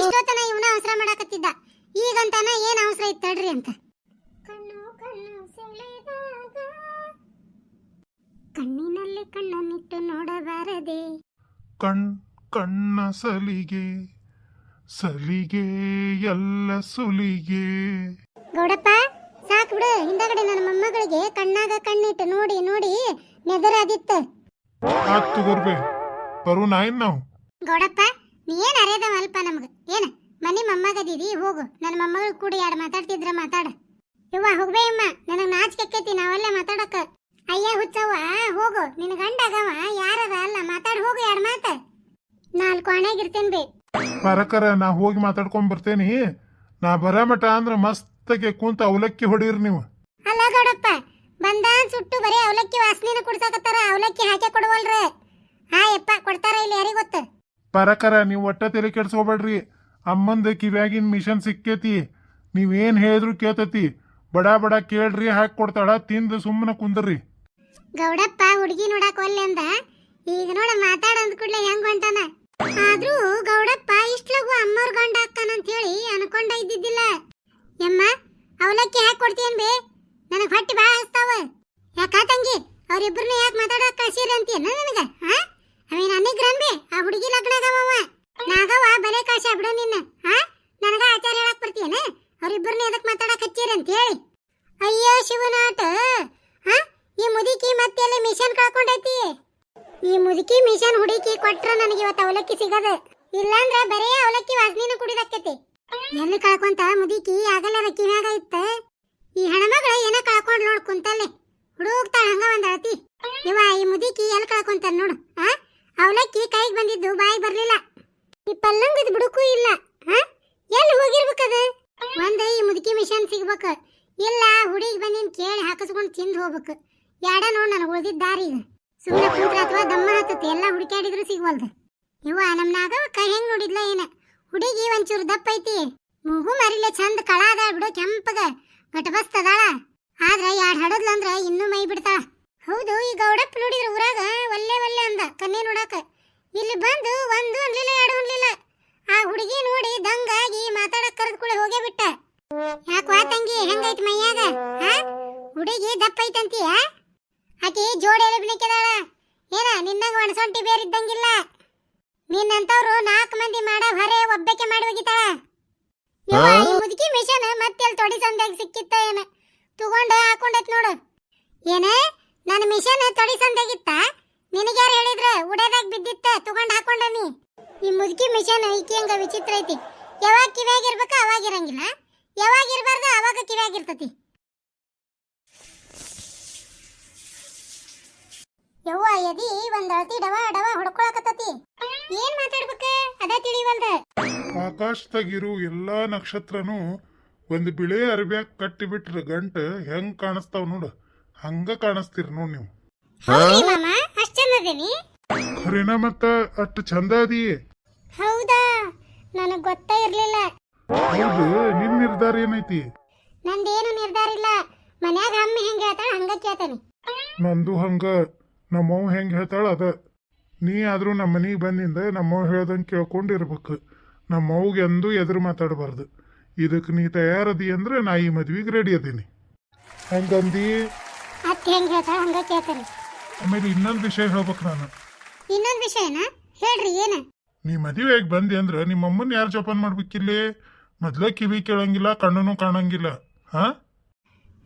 ಇಷ್ಟೊತ್ತನ ಇವನ ಅವಸರ ಮಾಡಾಕತ್ತಿದ್ದ. ಈಗಂತಾನ ಏನ್ ಅವಸರ ಐತಿ ತಡ್ರಿ ಅಂತ. ಕಣ್ಣು ಕಣ್ಣು ಸೆಳೆದಾಗ. ಕಣ್ಣನ್ನಿಟ್ಟು ನೋಡಬಾರದೆ. ಕಣ್ ಕಣ್ಣ ಸಲಿಗೆ ಸಲಿಗೆ ಎಲ್ಲ ಸುಲಿಗೆ. ಗೌಡಪ್ಪ ಸಾಕ್ ಬಿಡು. ಹಿಂದಗಡೆ ನನ್ನ ಮೊಮ್ಮಗಳಿಗೆ ಕಣ್ಣಾಗ ಕಣ್ಣಿಟ್ಟು ನೋಡಿ ನೋಡಿ ನೆದರಾದಿತ್ತು ಆತ್ ತಗೋರ್ಬೆ ಬರು ನಾಯಿನ್ ನಾವು. ಗೌಡಪ್ಪ ನೀ ಏನ್ ಅರೇದವ ಮಲ್ಪ ನಮ್ಗ? ಏನ? ಮನಿ ಮಮ್ಮಗದಿದಿ ಹೋಗು. ನನ್ನ ಮೊಮ್ಮಗಳು ಕೂಡಿ ಎರಡು ಮಾತಾಡ್ತಿದ್ರ ಮಾತಾಡ. ಇವ್ವ ಹೋಗ್ಬೇ ಅಮ್ಮ ನನಗ್ ನಾಚಿಕೆ ಆಕ್ಕೈತಿ ನಾವಲ್ಲ ಮಾತಾಡಕ. ಅಯ್ಯ ಹುಚ್ಚವ್ವ ಹೋಗು. ನಿನ್ ಗಂಡ ಆಗವ ಯಾರದ ಅಲ್ಲ. ಮಾತಾಡ್ ಹೋಗು ಎರಡು ಮಾತ. ನಾಲ್ಕು ಅಣೆಗಿರ್ತೇನ್ ಬೇ. ಪರಕರ ನಾ ಹೋಗಿ ಮಾತಾಡ್ಕೊಂಡ್ ಬರ್ತೇನಿ. ನಾ ಬರ ಮಟ ಅಂದ್ರ ಮಸ್ತಗೆ ಕುಂತ ಅವಲಕ್ಕಿ ಹೊಡೀರ್ ನೀವು. ಅಲ್ಲ ಗೌಡಪ್ಪ. ಬಂದಾನ್ ಸುಟ್ಟು ಬರೀ ಅವಲಕ್ಕಿ ವಾಸನೆನ ಕುಡ್ಸಾಕತ್ತಾರ ಅವಲಕ್ಕಿ ಹಾಕಿ ಕೊಡವಲ್ರಿ. ಹಾ ಯಪ್ಪ ಕೊಡ್ತಾರ ಇಲ್ಲಿ ಯಾರಿಗೆ ಗೊತ್ತ? ಪರಕರ ನೀವು ಒಟ್ಟ ತಲೆ ಕೆಡ್ಸ್ಕೊಬೇಡ್ರಿ. ಅಮ್ಮಂದ ಕಿವ್ಯಾಗಿನ ಮಿಷನ್ ಸಿಕ್ಕೇತಿ. ನೀವೇನ್ ಹೇಳಿದ್ರು ಕೇಳ್ತತಿ. ಬಡ ಬಡ ಕೇಳ್ರಿ ಹಾಕಿ ಕೊಡ್ತಾಳ ತಿಂದು ಸುಮ್ಮನೆ ಕುಂದ್ರಿ. ಗೌಡಪ್ಪ ಹುಡುಗಿ ನೋಡಕ್ ಒಲ್ಲೆ ಅಂದ. ಈಗ ನೋಡ ಮಾತಾಡ ಅಂದ್ಕೂಡ್ಲೆ ಹೆಂಗ್ ಹೊಂಟಾನ? ಆದ್ರೂ ಗೌಡಪ್ಪ ಇಷ್ಟ್ ಲಗು ಅಮ್ಮವ್ರ ಗಂಡ ಅಕ್ಕನಂತ ಹೇಳಿ ಅನ್ಕೊಂಡ ಇದ್ದಿದ್ದಿಲ್ಲ ಯಮ್ಮ ಅವಲಕ್ಕಿ ಹಾಕಿ ಕೊಡ್ತೀಯನ್ ಬೇ ನನಗ್ ಹೊಟ್ಟಿ ಬಾಳ ಹಸ್ತಾವ ಯಾಕ ತಂಗಿ ಅವ್ರಿಬ್ರನ್ನ ಯಾಕೆ ಮಾತಾಡಕ್ ಕಳ್ಸಿರಿ ಅಂತೀಯನ ನನಗ ಹಾ ಅವೇನ್ ಅನಿಗ್ರನ್ ಬೇ ಆ ಹುಡುಗಿ ಲಗ್ನಾಗವ ನಾಗವ ಬಲೆ ಕಳ್ಸ ಬಿಡು ನಿನ್ನ ಹಾ ನನಗ ಆಚಾರ ಹೇಳಕ್ ಬರ್ತೀಯನ ಅವ್ರಿಬ್ರನ್ನ ಎದಕ್ ಮಾತಾಡಕ್ ಹಚ್ಚಿರಿ ಅಂತ ಹೇಳಿ ಅಯ್ಯೋ ಶಿವನಾಟ ಹಾ ಈ ಮುದುಕಿ ಮತ್ತೆಲ್ಲ ಮಿಷನ್ ಕಳ್ಕೊಂಡೈತಿ ಈ ಮುದುಕಿ ಮಿಷನ್ ಹುಡುಕಿ ಕೊಟ್ರ ನನಗೆ ಇವತ್ತು ಅವಲಕ್ಕಿ ಸಿಗದ ಇಲ್ಲಾಂದ್ರ ಬರೇ ಅವಲಕ್ಕಿ ವಾಸನಿನ ಕುಡಿದಕ್ಕತಿ ಎಲ್ಲಿ ಕಳ್ಕೊಂತ ಮುದುಕಿ ಆಗಲ್ಲ ಕಿವ್ಯಾಗ ಇತ್ತ ಈ ಹೆಣ್ಮಗಳ ಏನ ಕಳ್ಕೊಂಡ್ ನೋಡ್ ಕುಂತಲ್ಲೇ ಹುಡುಕ್ತಾಳ ಹಂಗ ಒಂದ್ ಅಳತಿ ಇವ ಈ ಮುದುಕಿ ಎಲ್ಲಿ ಕಳ್ಕೊಂತ ನೋಡು ಆ ಅವಲಕ್ಕಿ ಕೈಗೆ ಬಂದಿದ್ದು ಬಾಯಿಗೆ ಬರ್ಲಿಲ್ಲ ಈ ಪಲ್ಲಂಗದ ಬುಡುಕು ಇಲ್ಲ ಎಲ್ಲಿ ಹೋಗಿರ್ಬೇಕದು? ಒಂದು ಈ ಮುದುಕಿ ಮಿಷನ್ ಸಿಗ್ಬೇಕು. ಇಲ್ಲ ಹುಡುಗಿ ಬಂದಿನ್ ಕೇಳಿ ಹಾಕಿಸ್ಕೊಂಡು ತಿಂದು ಹೋಗ್ಬೇಕು. ಯಾಡ ನೋಡ್ ನನಗೆ ಉಳಿದಿದ್ದ ದಾರಿ ಇದು. ಸುಮ್ಮನೆ ಕೂತ್ರ ಅಥವಾ ದಮ್ಮ ಹತ್ತತಿ ಎಲ್ಲ ಹುಡುಕಾಡಿದ್ರು ಸಿಗ್ವಲ್ದು. ಇವ ನಮ್ಮ ನಾಗವ ಕೈ ಹೆಂಗ್ ನೋಡಿದ್ಲ ಏನ? ಹುಡುಗಿ ಒಂಚೂರು ದಪ್ಪ ಐತಿ. ಮೂಗು ಮರಿಲೆ ಚಂದ ಕಳ ಅದ ಬಿಡು, ಕೆಂಪಗ ಗಟಬಸ್ತ್ ಆದ್ರೆ ಯಾಡ್ ಹಡದ್ಲಂದ್ರ ಇನ್ನೂ ಮೈ ಬಿಡ್ತಾಳ. ಹೌದು, ಈ ಗೌಡಪ್ಪ ನೋಡಿದ್ರ ಊರಾಗ, ಒಲ್ಲೆ ಒಲ್ಲೆ ಅಂದ ಕನ್ನೆ ನೋಡಾಕ. ಇಲ್ಲಿ ಬಂದು ಒಂದು ಅನ್ಲಿಲ್ಲ, ಎರಡು ಅನ್ಲಿಲ್ಲ. ಆ ಹುಡುಗಿ ನೋಡಿ ದಂಗಾಗಿ ಮಾತಾಡಕ್ ಕರೆದ ಕೂಡ ಹೋಗೇ ಬಿಟ್ಟ. ಯಾಕವಾ ತಂಗಿ, ಹೆಂಗೈತ್ ಮೈಯಾಗ? ಹಾ ಹುಡುಗಿ ದಪ್ಪ ಐತಂತೀಯ ಆಕಿ ಜೋಡಿ ಎಲಬಿನಕ್ಕಿದಾಳ ಏನ, ನಿನ್ನಂಗ ಒಣಸೊಂಟಿ ಬೇರಿದ್ದಂಗಿಲ್ಲ ನಿನ್ನಂತವ್ರು ನಾಲ್ಕು ಮಂದಿ ಮಾಡ ಹೊರೆ ಒಬ್ಬಕ್ಕೆ ಮಾಡಿ ಹೋಗಿತಾಳ ಮುದುಕಿ ಮಿಷನ್ ಮತ್ತೆಲ್ ತೊಡಿ ಸಂದಾಗ ಸಿಕ್ಕಿತ್ತ ಏನ? ತಗೊಂಡ ಹಾಕೊಂಡೈತ್ ನೋಡು. ಏನ ನನ್ನ ಮಿಷನ್ ತೊಡಿ ಸಂದಾಗಿತ್ತ ನಿನಗ್ಯಾರು ಹೇಳಿದ್ರ, ಉಡದಾಗ ಬಿದ್ದಿತ್ತ, ತಗೊಂಡ್ ಹಾಕೊಂಡ ನೀ. ಈ ಮುದುಕಿ ಮಿಷನ್ ಐಕಿ ಹಂಗ ವಿಚಿತ್ರ ಐತಿ. ಯಾವಾಗ ಕಿವ್ಯಾಗ ಇರ್ಬೇಕು ಅವಾಗ ಇರಂಗಿಲ್ಲ. ಯಾವಾಗ ಇರಬಾರ್ದು ಅವಾಗ ಕಿವ್ಯಾಗ ಇರ್ತತಿ ಯವ್ವ ಎದಿ ಒಂದ್ ಅಳತಿ ಡವ ಡವ ಹೊಡ್ಕೊಳಕತ್ತತಿ. ಏನ್ ಮಾತಾಡ್ಬೇಕ? ಅದ ತಿಳಿವಲ್ದ. ಆಕಾಶದಾಗಿರು ಎಲ್ಲಾ ನಕ್ಷತ್ರನು ಒಂದು ಬಿಳಿ ಅರ್ಬ್ಯಾಗ ಕಟ್ಟಿ ಬಿಟ್ರ ಗಂಟ ಹೆಂಗ್ ಕಾಣಿಸ್ತಾವ್ ನೋಡು. ಹಂಗ ಕಾಣಿಸ್ತೀರಿ ನೋಡ್ ನೀವು. ಮಾಮ ಅಷ್ಟ್ ಚಂದ ಅದೇನಿ. ಖರೇನ ಮತ್ತ ಅಷ್ಟು ಚಂದ ಅದಿ. ಹೌದಾ? ನನಗ್ ಗೊತ್ತೇ ಇರ್ಲಿಲ್ಲ. ಹೌದು ನಿನ್ ನಿರ್ಧಾರ ಏನೈತಿ? ನಂದೇನು ನಿರ್ಧಾರ ಇಲ್ಲ. ಮನ್ಯಾಗ ಅಮ್ಮ ಹೆಂಗ ಹೇಳ್ತಾಳ ಹಂಗ ಕೇಳ್ತಾನೆ. ನಂದು ಹಂಗ ನಮ್ಮವ್ ಹೆಂಗೆ ಹೇಳ್ತಾಳ ಅದ. ನೀ ಆದ್ರೂ ನಮ್ಮ ಮನಿಗೆ ಬಂದಿಂದ ನಮ್ಮವ್ ಹೇಳ್ದಂಗೆ ಕೇಳ್ಕೊಂಡಿರ್ಬೇಕು ನಮ್ಮವ್ಗೆ ಎಂದೂ ಎದುರು ಮಾತಾಡಬಾರ್ದು. ಇದಕ್ಕೆ ನೀ ತಯಾರದಿ ಅಂದ್ರೆ ನಾ ಈ ಮದ್ವಿಗೆ ರೆಡಿ ಅದೀನಿ. ಹಂಗಂದಿ? ಅತ್ತೆ ಹೆಂಗ ಹೇಳ್ತಾಳ ಹಂಗ ಕೇಳ್ತಾನೆ. ಆಮೇಲೆ ಇನ್ನೊಂದು ವಿಷಯ ಹೇಳ್ಬೇಕು ನಾನು. ಇನ್ನೊಂದ್ ವಿಷಯನ ಹೇಳ್ರಿ ಏನ? ನೀ ಮದುವೆಗೆ ಬಂದಿ ಅಂದ್ರೆ ನಿಮ್ಮ ಅಮ್ಮನ ಯಾರು ಜೋಪಾನ ಮಾಡ್ಬೇಕಿಲ್ಲಿ? ಮೊದ್ಲೇ ಕಿವಿ ಕೇಳಂಗಿಲ್ಲ ಕಣ್ಣನು ಕಾಣಂಗಿಲ್ಲ ಹಾ?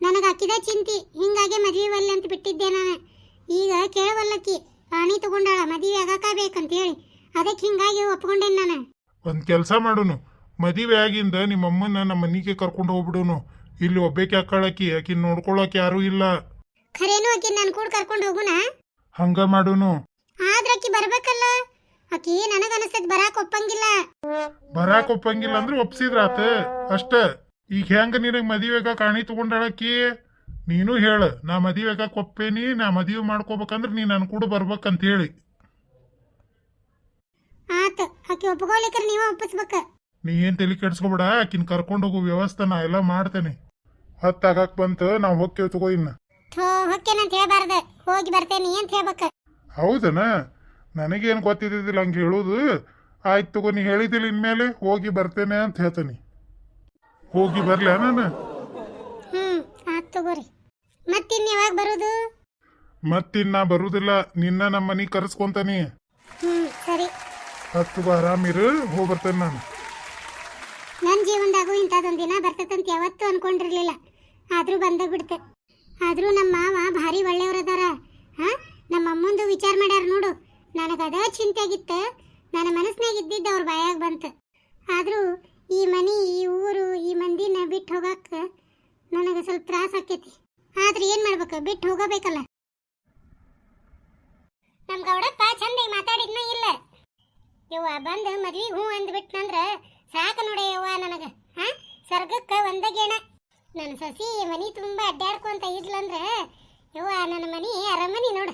ನನಗ ಅಕ್ಕಿದ ಚಿಂತಿ ಹಿಂಗಾಗಿ ಮದ್ವಿ ಒಲ್ಲೆ ಅಂತ ಬಿಟ್ಟಿದ್ದೆ ನಾನು. ಈಗ ಕೇಳವಲ್ಲಕ್ಕಿ ಪಾಣಿ ತಗೊಂಡಾಳ ಮದ್ವಿ ಆಗಾಕ ಬೇಕಂತ ಹೇಳಿ. ಅದಕ್ಕೆ ಹಿಂಗಾಗಿ ಒಪ್ಕೊಂಡೇನ್ ನಾನು. ಒಂದ್ ಕೆಲಸ ಮಾಡುನು. ಮದುವೆ ಆಗಿಂದ ನಿಮ್ಮ ಅಮ್ಮನ ನಮ್ಮ ಮನೆಗೆ ಕರ್ಕೊಂಡು ಹೋಗ್ಬಿಡೋನು. ಇಲ್ಲಿ ಒಬ್ಬೇಕೆ ಹಾಕಳಕಿ ಆಕಿನ್ ನೋಡ್ಕೊಳಕ್ ಯಾರು ಇಲ್ಲ. ಖರೇನು ಆಕಿ ನನ್ ಕೂಡ ಕರ್ಕೊಂಡು ಹೋಗುಣ ಹಂಗ ಮಾಡುನು. ಆದ್ರ ಆಕಿ ಬರ್ಬೇಕಲ್ಲ? ಆಕಿ ನನಗ ಅನಸ್ತದ ಬರಾಕ್ ಒಪ್ಪಂಗಿಲ್ಲ. ಬರಾಕ್ ಒಪ್ಪಂಗಿಲ್ಲ ಅಂದ್ರೆ ಒಪ್ಸಿದ್ರ ಆತ ಅಷ್ಟ. ಈಗ ಹೆಂಗ ನಿನಗ್ ಮದಿವೆಗ ಕಾಣಿ ತಗೊಂಡಾಳಕಿ ನೀನು ಹೇಳ. ನಾ ಮದಿವೆಗ ಕೊಪ್ಪೇನಿ ನಾ ಮದುವೆ ಮಾಡ್ಕೋಬೇಕಂದ್ರ ನೀ ನನ್ ಕೂಡ ಬರ್ಬೇಕಂತ ಹೇಳಿ. ಆತ. ಆಕಿ ಒಪ್ಕೊಲಿಕ್ರ ನೀವ ಒಪ್ಪಿಸ್ಬೇಕ. ನೀ ಏನ್ ತಲೆ ಕೆಡ್ಸ್ಕೊಬೇಡ. ಆಕಿನ ಕರ್ಕೊಂಡು ಹೋಗೋ ವ್ಯವಸ್ಥೆ ನಾ ಎಲ್ಲ ಮಾಡ್ತೇನೆ. ಹತ್ತಾಗಕ್ ಬಂತ ನಾವ್ ಹೋಗ್ತೇವ್ ತಗೋ ಇನ್ನ. ಥೋ ಹೊಕ್ಕೇನಂತ ಹೇಳ್ಬಾರ್ದ. ಹೋಗಿ ಬರ್ತೇನೆ ಅಂತ ಹೇಳ್ಬೇಕ. ಹೌದನ? ನನಗೇನು ಗೊತ್ತಿದ್ದಿದ್ದಿಲ್ಲ ಹಂಗೆ ಹೇಳೋದು. ಆಯ್ತು ತಗೋ ನೀ ಹೇಳಿದಿಲ್ಲ ಇನ್ಮೇಲೆ ಹೋಗಿ ಬರ್ತೇನೆ ಅಂತ ಹೇಳ್ತೀನಿ. ಹೋಗಿ ಬರ್ಲಿ ನಾನು? ಹ್ಮ್ ಆತ್ ತಗೋರಿ. ಮತ್ತಿನ್ ಯಾವಾಗ ಬರೋದು? ಮತ್ತಿನ್ನ ಬರುದಿಲ್ಲ ನಿನ್ನ ನಮ್ಮ ಮನಿ ಕರೆಸ್ಕೊಂತಾನಿ. ಹ್ಮ್ ಸರಿ. ಹತ್ತು ಆರಾಮಿರು ಹೋಗಿ ಬರ್ತೇನೆ ನಾನು. ನನ್ನ ಜೀವನದಾಗೂ ಇಂಥದ್ದೊಂದು ದಿನ ಬರ್ತದಂತ ಯಾವತ್ತೂ ಅನ್ಕೊಂಡಿರ್ಲಿಲ್ಲ. ಆದ್ರೂ ಬಂದ ಬಿಡ್ತೆ ಆದ್ರೂ ನಮ್ಮ ಮಾವ ಭಾರಿ ಒಳ್ಳೆಯವರದಾರ ಹಾ ನಮ್ಮ ಅಮ್ಮಂದು ವಿಚಾರ ಮಾಡ್ಯಾರ ನೋಡು. ನನಗದ ಚಿಂತೆ ಆಗಿತ್ತು ನನ್ನ ಮನಸ್ಸಿನಾಗ ಇದ್ದಿದ್ದ ಅವ್ರ ಬಾಯಾಗ ಬಂತು. ಆದರೂ ಈ ಮನಿ, ಈ ಊರು, ಈ ಮಂದಿನ ಬಿಟ್ಟು ಹೋಗಕ್ಕ ನನಗೆ ಸ್ವಲ್ಪ ತ್ರಾಸ ಆಕೈತಿ. ಆದ್ರೆ ಏನ್ ಮಾಡ್ಬೇಕು? ಬಿಟ್ಟು ಹೋಗಬೇಕಲ್ಲ. ನಮ್ ಗೌಡಪ್ಪ ಚಂದ ಮಾತಾಡಿದ್ನ ಇಲ್ಲ. ಯವ್ವ ಬಂದು ಮದ್ವಿಗೆ ಹ್ಞೂ ಅಂದ್ಬಿಟ್ನಂದ್ರ ಸಾಕು ನೋಡಿ ಯವ್ವ ನನಗ. ಹಾ? ಸ್ವರ್ಗಕ್ಕ ಒಂದಗೇಣ. ನನ್ನ ಸಸಿ ಮನಿ ತುಂಬಾ ಅಡ್ಡಾಡ್ಕೊಂತ ಇದ್ಲಂದ್ರ ಯವ್ವ ನನ್ನ ಮನಿ ಅರಮನಿ ನೋಡು.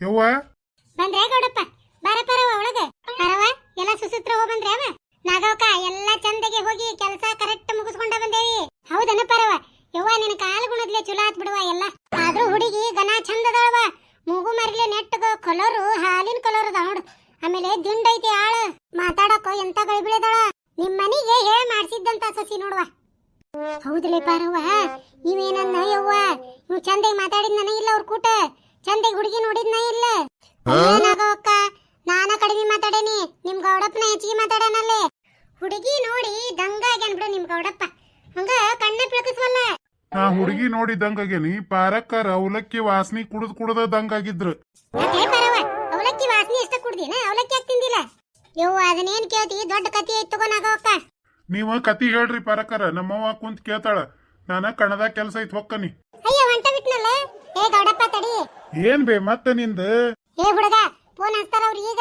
ಯವ್ವ? ಬಂದ್ರೆ ಗೌಡಪ್ಪ. ಬರ ಪರವ ಒಳಗ. ಪರವ ಎಲ್ಲ ಸುಸೂತ್ರ ಹೋಗ್ ಬಂದ್ರೆ ಅವ? ನಾಗವಕ ಎಲ್ಲ ಚಂದಗೆ ಹೋಗಿ ಕೆಲಸ ಕರೆಕ್ಟ್ ಮುಗಿಸ್ಕೊಂಡ ಬಂದೇವಿ. ಹೌದನ ಪರವ ಯವ್ವ, ನಿನ್ನ ಕಾಲು ಗುಣದ್ಲೆ ಚಲೋ ಆತ್ ಬಿಡುವ ಎಲ್ಲ ಆದ್ರೂ ಹುಡುಗಿ ಗನ ಚಂದ ಅದಾಳವ ಮೂಗು ಮರಿಲೆ ನೆಟ್ಟಗ ಕಲರು ಹಾಲಿನ ಕಲರ್ ಅದ ನೋಡು ಆಮೇಲೆ ದಿಂಡ್ ಐತಿ ಆಳ ಮಾತಾಡಕ ಎಂತ ಗಳಿಬಿಳಿದಾಳ ನಿಮ್ ಮನಿಗೆ ಹೇಳ್ ಮಾಡ್ಸಿದ್ದಂತ ಸಸಿ ನೋಡುವ ಹೌದ್ಲೆ ಪಾರವ್ವ ಇವೇನನ್ನ ಯವ್ವ ಇವ್ ಚಂದಾಗಿ ಮಾತಾಡಿದ್ನ ಇಲ್ಲ ಅವ್ರ ಕೂಟ ಚಂದಾಗಿ ಹುಡುಗಿ ನೋಡಿದ್ನ ಇಲ್ಲ ಏನಾಗವಕ್ಕ ನಾನ ಕಡಿಮೆ ಮಾತಾಡೇನಿ ನಿಮ್ ಗೌಡಪ್ಪನ ಹೆಚ್ಚಿಗೆ ಮಾತಾಡನಲ್ಲೇ ಹುಡುಗಿ ನೋಡಿ ದಂಗಾಗ್ಯಾನ್ ಬಿಡು ನಿಮ್ ಗೌಡಪ್ಪ ಹಂಗ ಕಣ್ಣ ಪಿಳಕಸ್ವಲ್ಲ ನಾ ಹುಡುಗಿ ನೋಡಿದಂಗಾಗೇನಿ ಪಾರಕ್ಕರ ಅವಲಕ್ಕಿ ವಾಸನಿ ಕುಡ್ದ್ ಕುಡ್ದ ದಂಗಾಗಿದ್ರು ಪರವ ಅವಲಕ್ಕಿ ವಾಸನಿ ಎಷ್ಟ ಕುಡ್ದಿನ? ಅವಲಕ್ಕಿ ಯಾಕೆ ತಿಂದಿಲ್ಲ? ಯವ್ವ ಅದನ್ನೇನ್ ಕೇಳ್ತಿ? ದೊಡ್ಡ ಕತಿ ಐತ್ ತಗೋನಾಗವಕ್ಕ ನೀವು ಕತಿ ಹೇಳ್ರಿ ಪರಕರ ನಮ್ಮವ್ವ ಕುಂತ್ ಕೇಳ್ತಾಳ. ನಾನ ಕಣದ ಕೆಲ್ಸ ಐತ್ ಹೊಕ್ಕನಿ ಅಯ್ಯ ಹೊಂಟ ಬಿಟ್ನಲ್ಲ? ಏ ಗೌಡಪ್ಪ ತಡಿ. ಏನ್ ಬೇ ಮತ್ತೆ ನಿಂದ? ಏ ಹುಡುಗ ಫೋನ್ ಹಚ್ತಾರ ಅವ್ರ ಈಗ.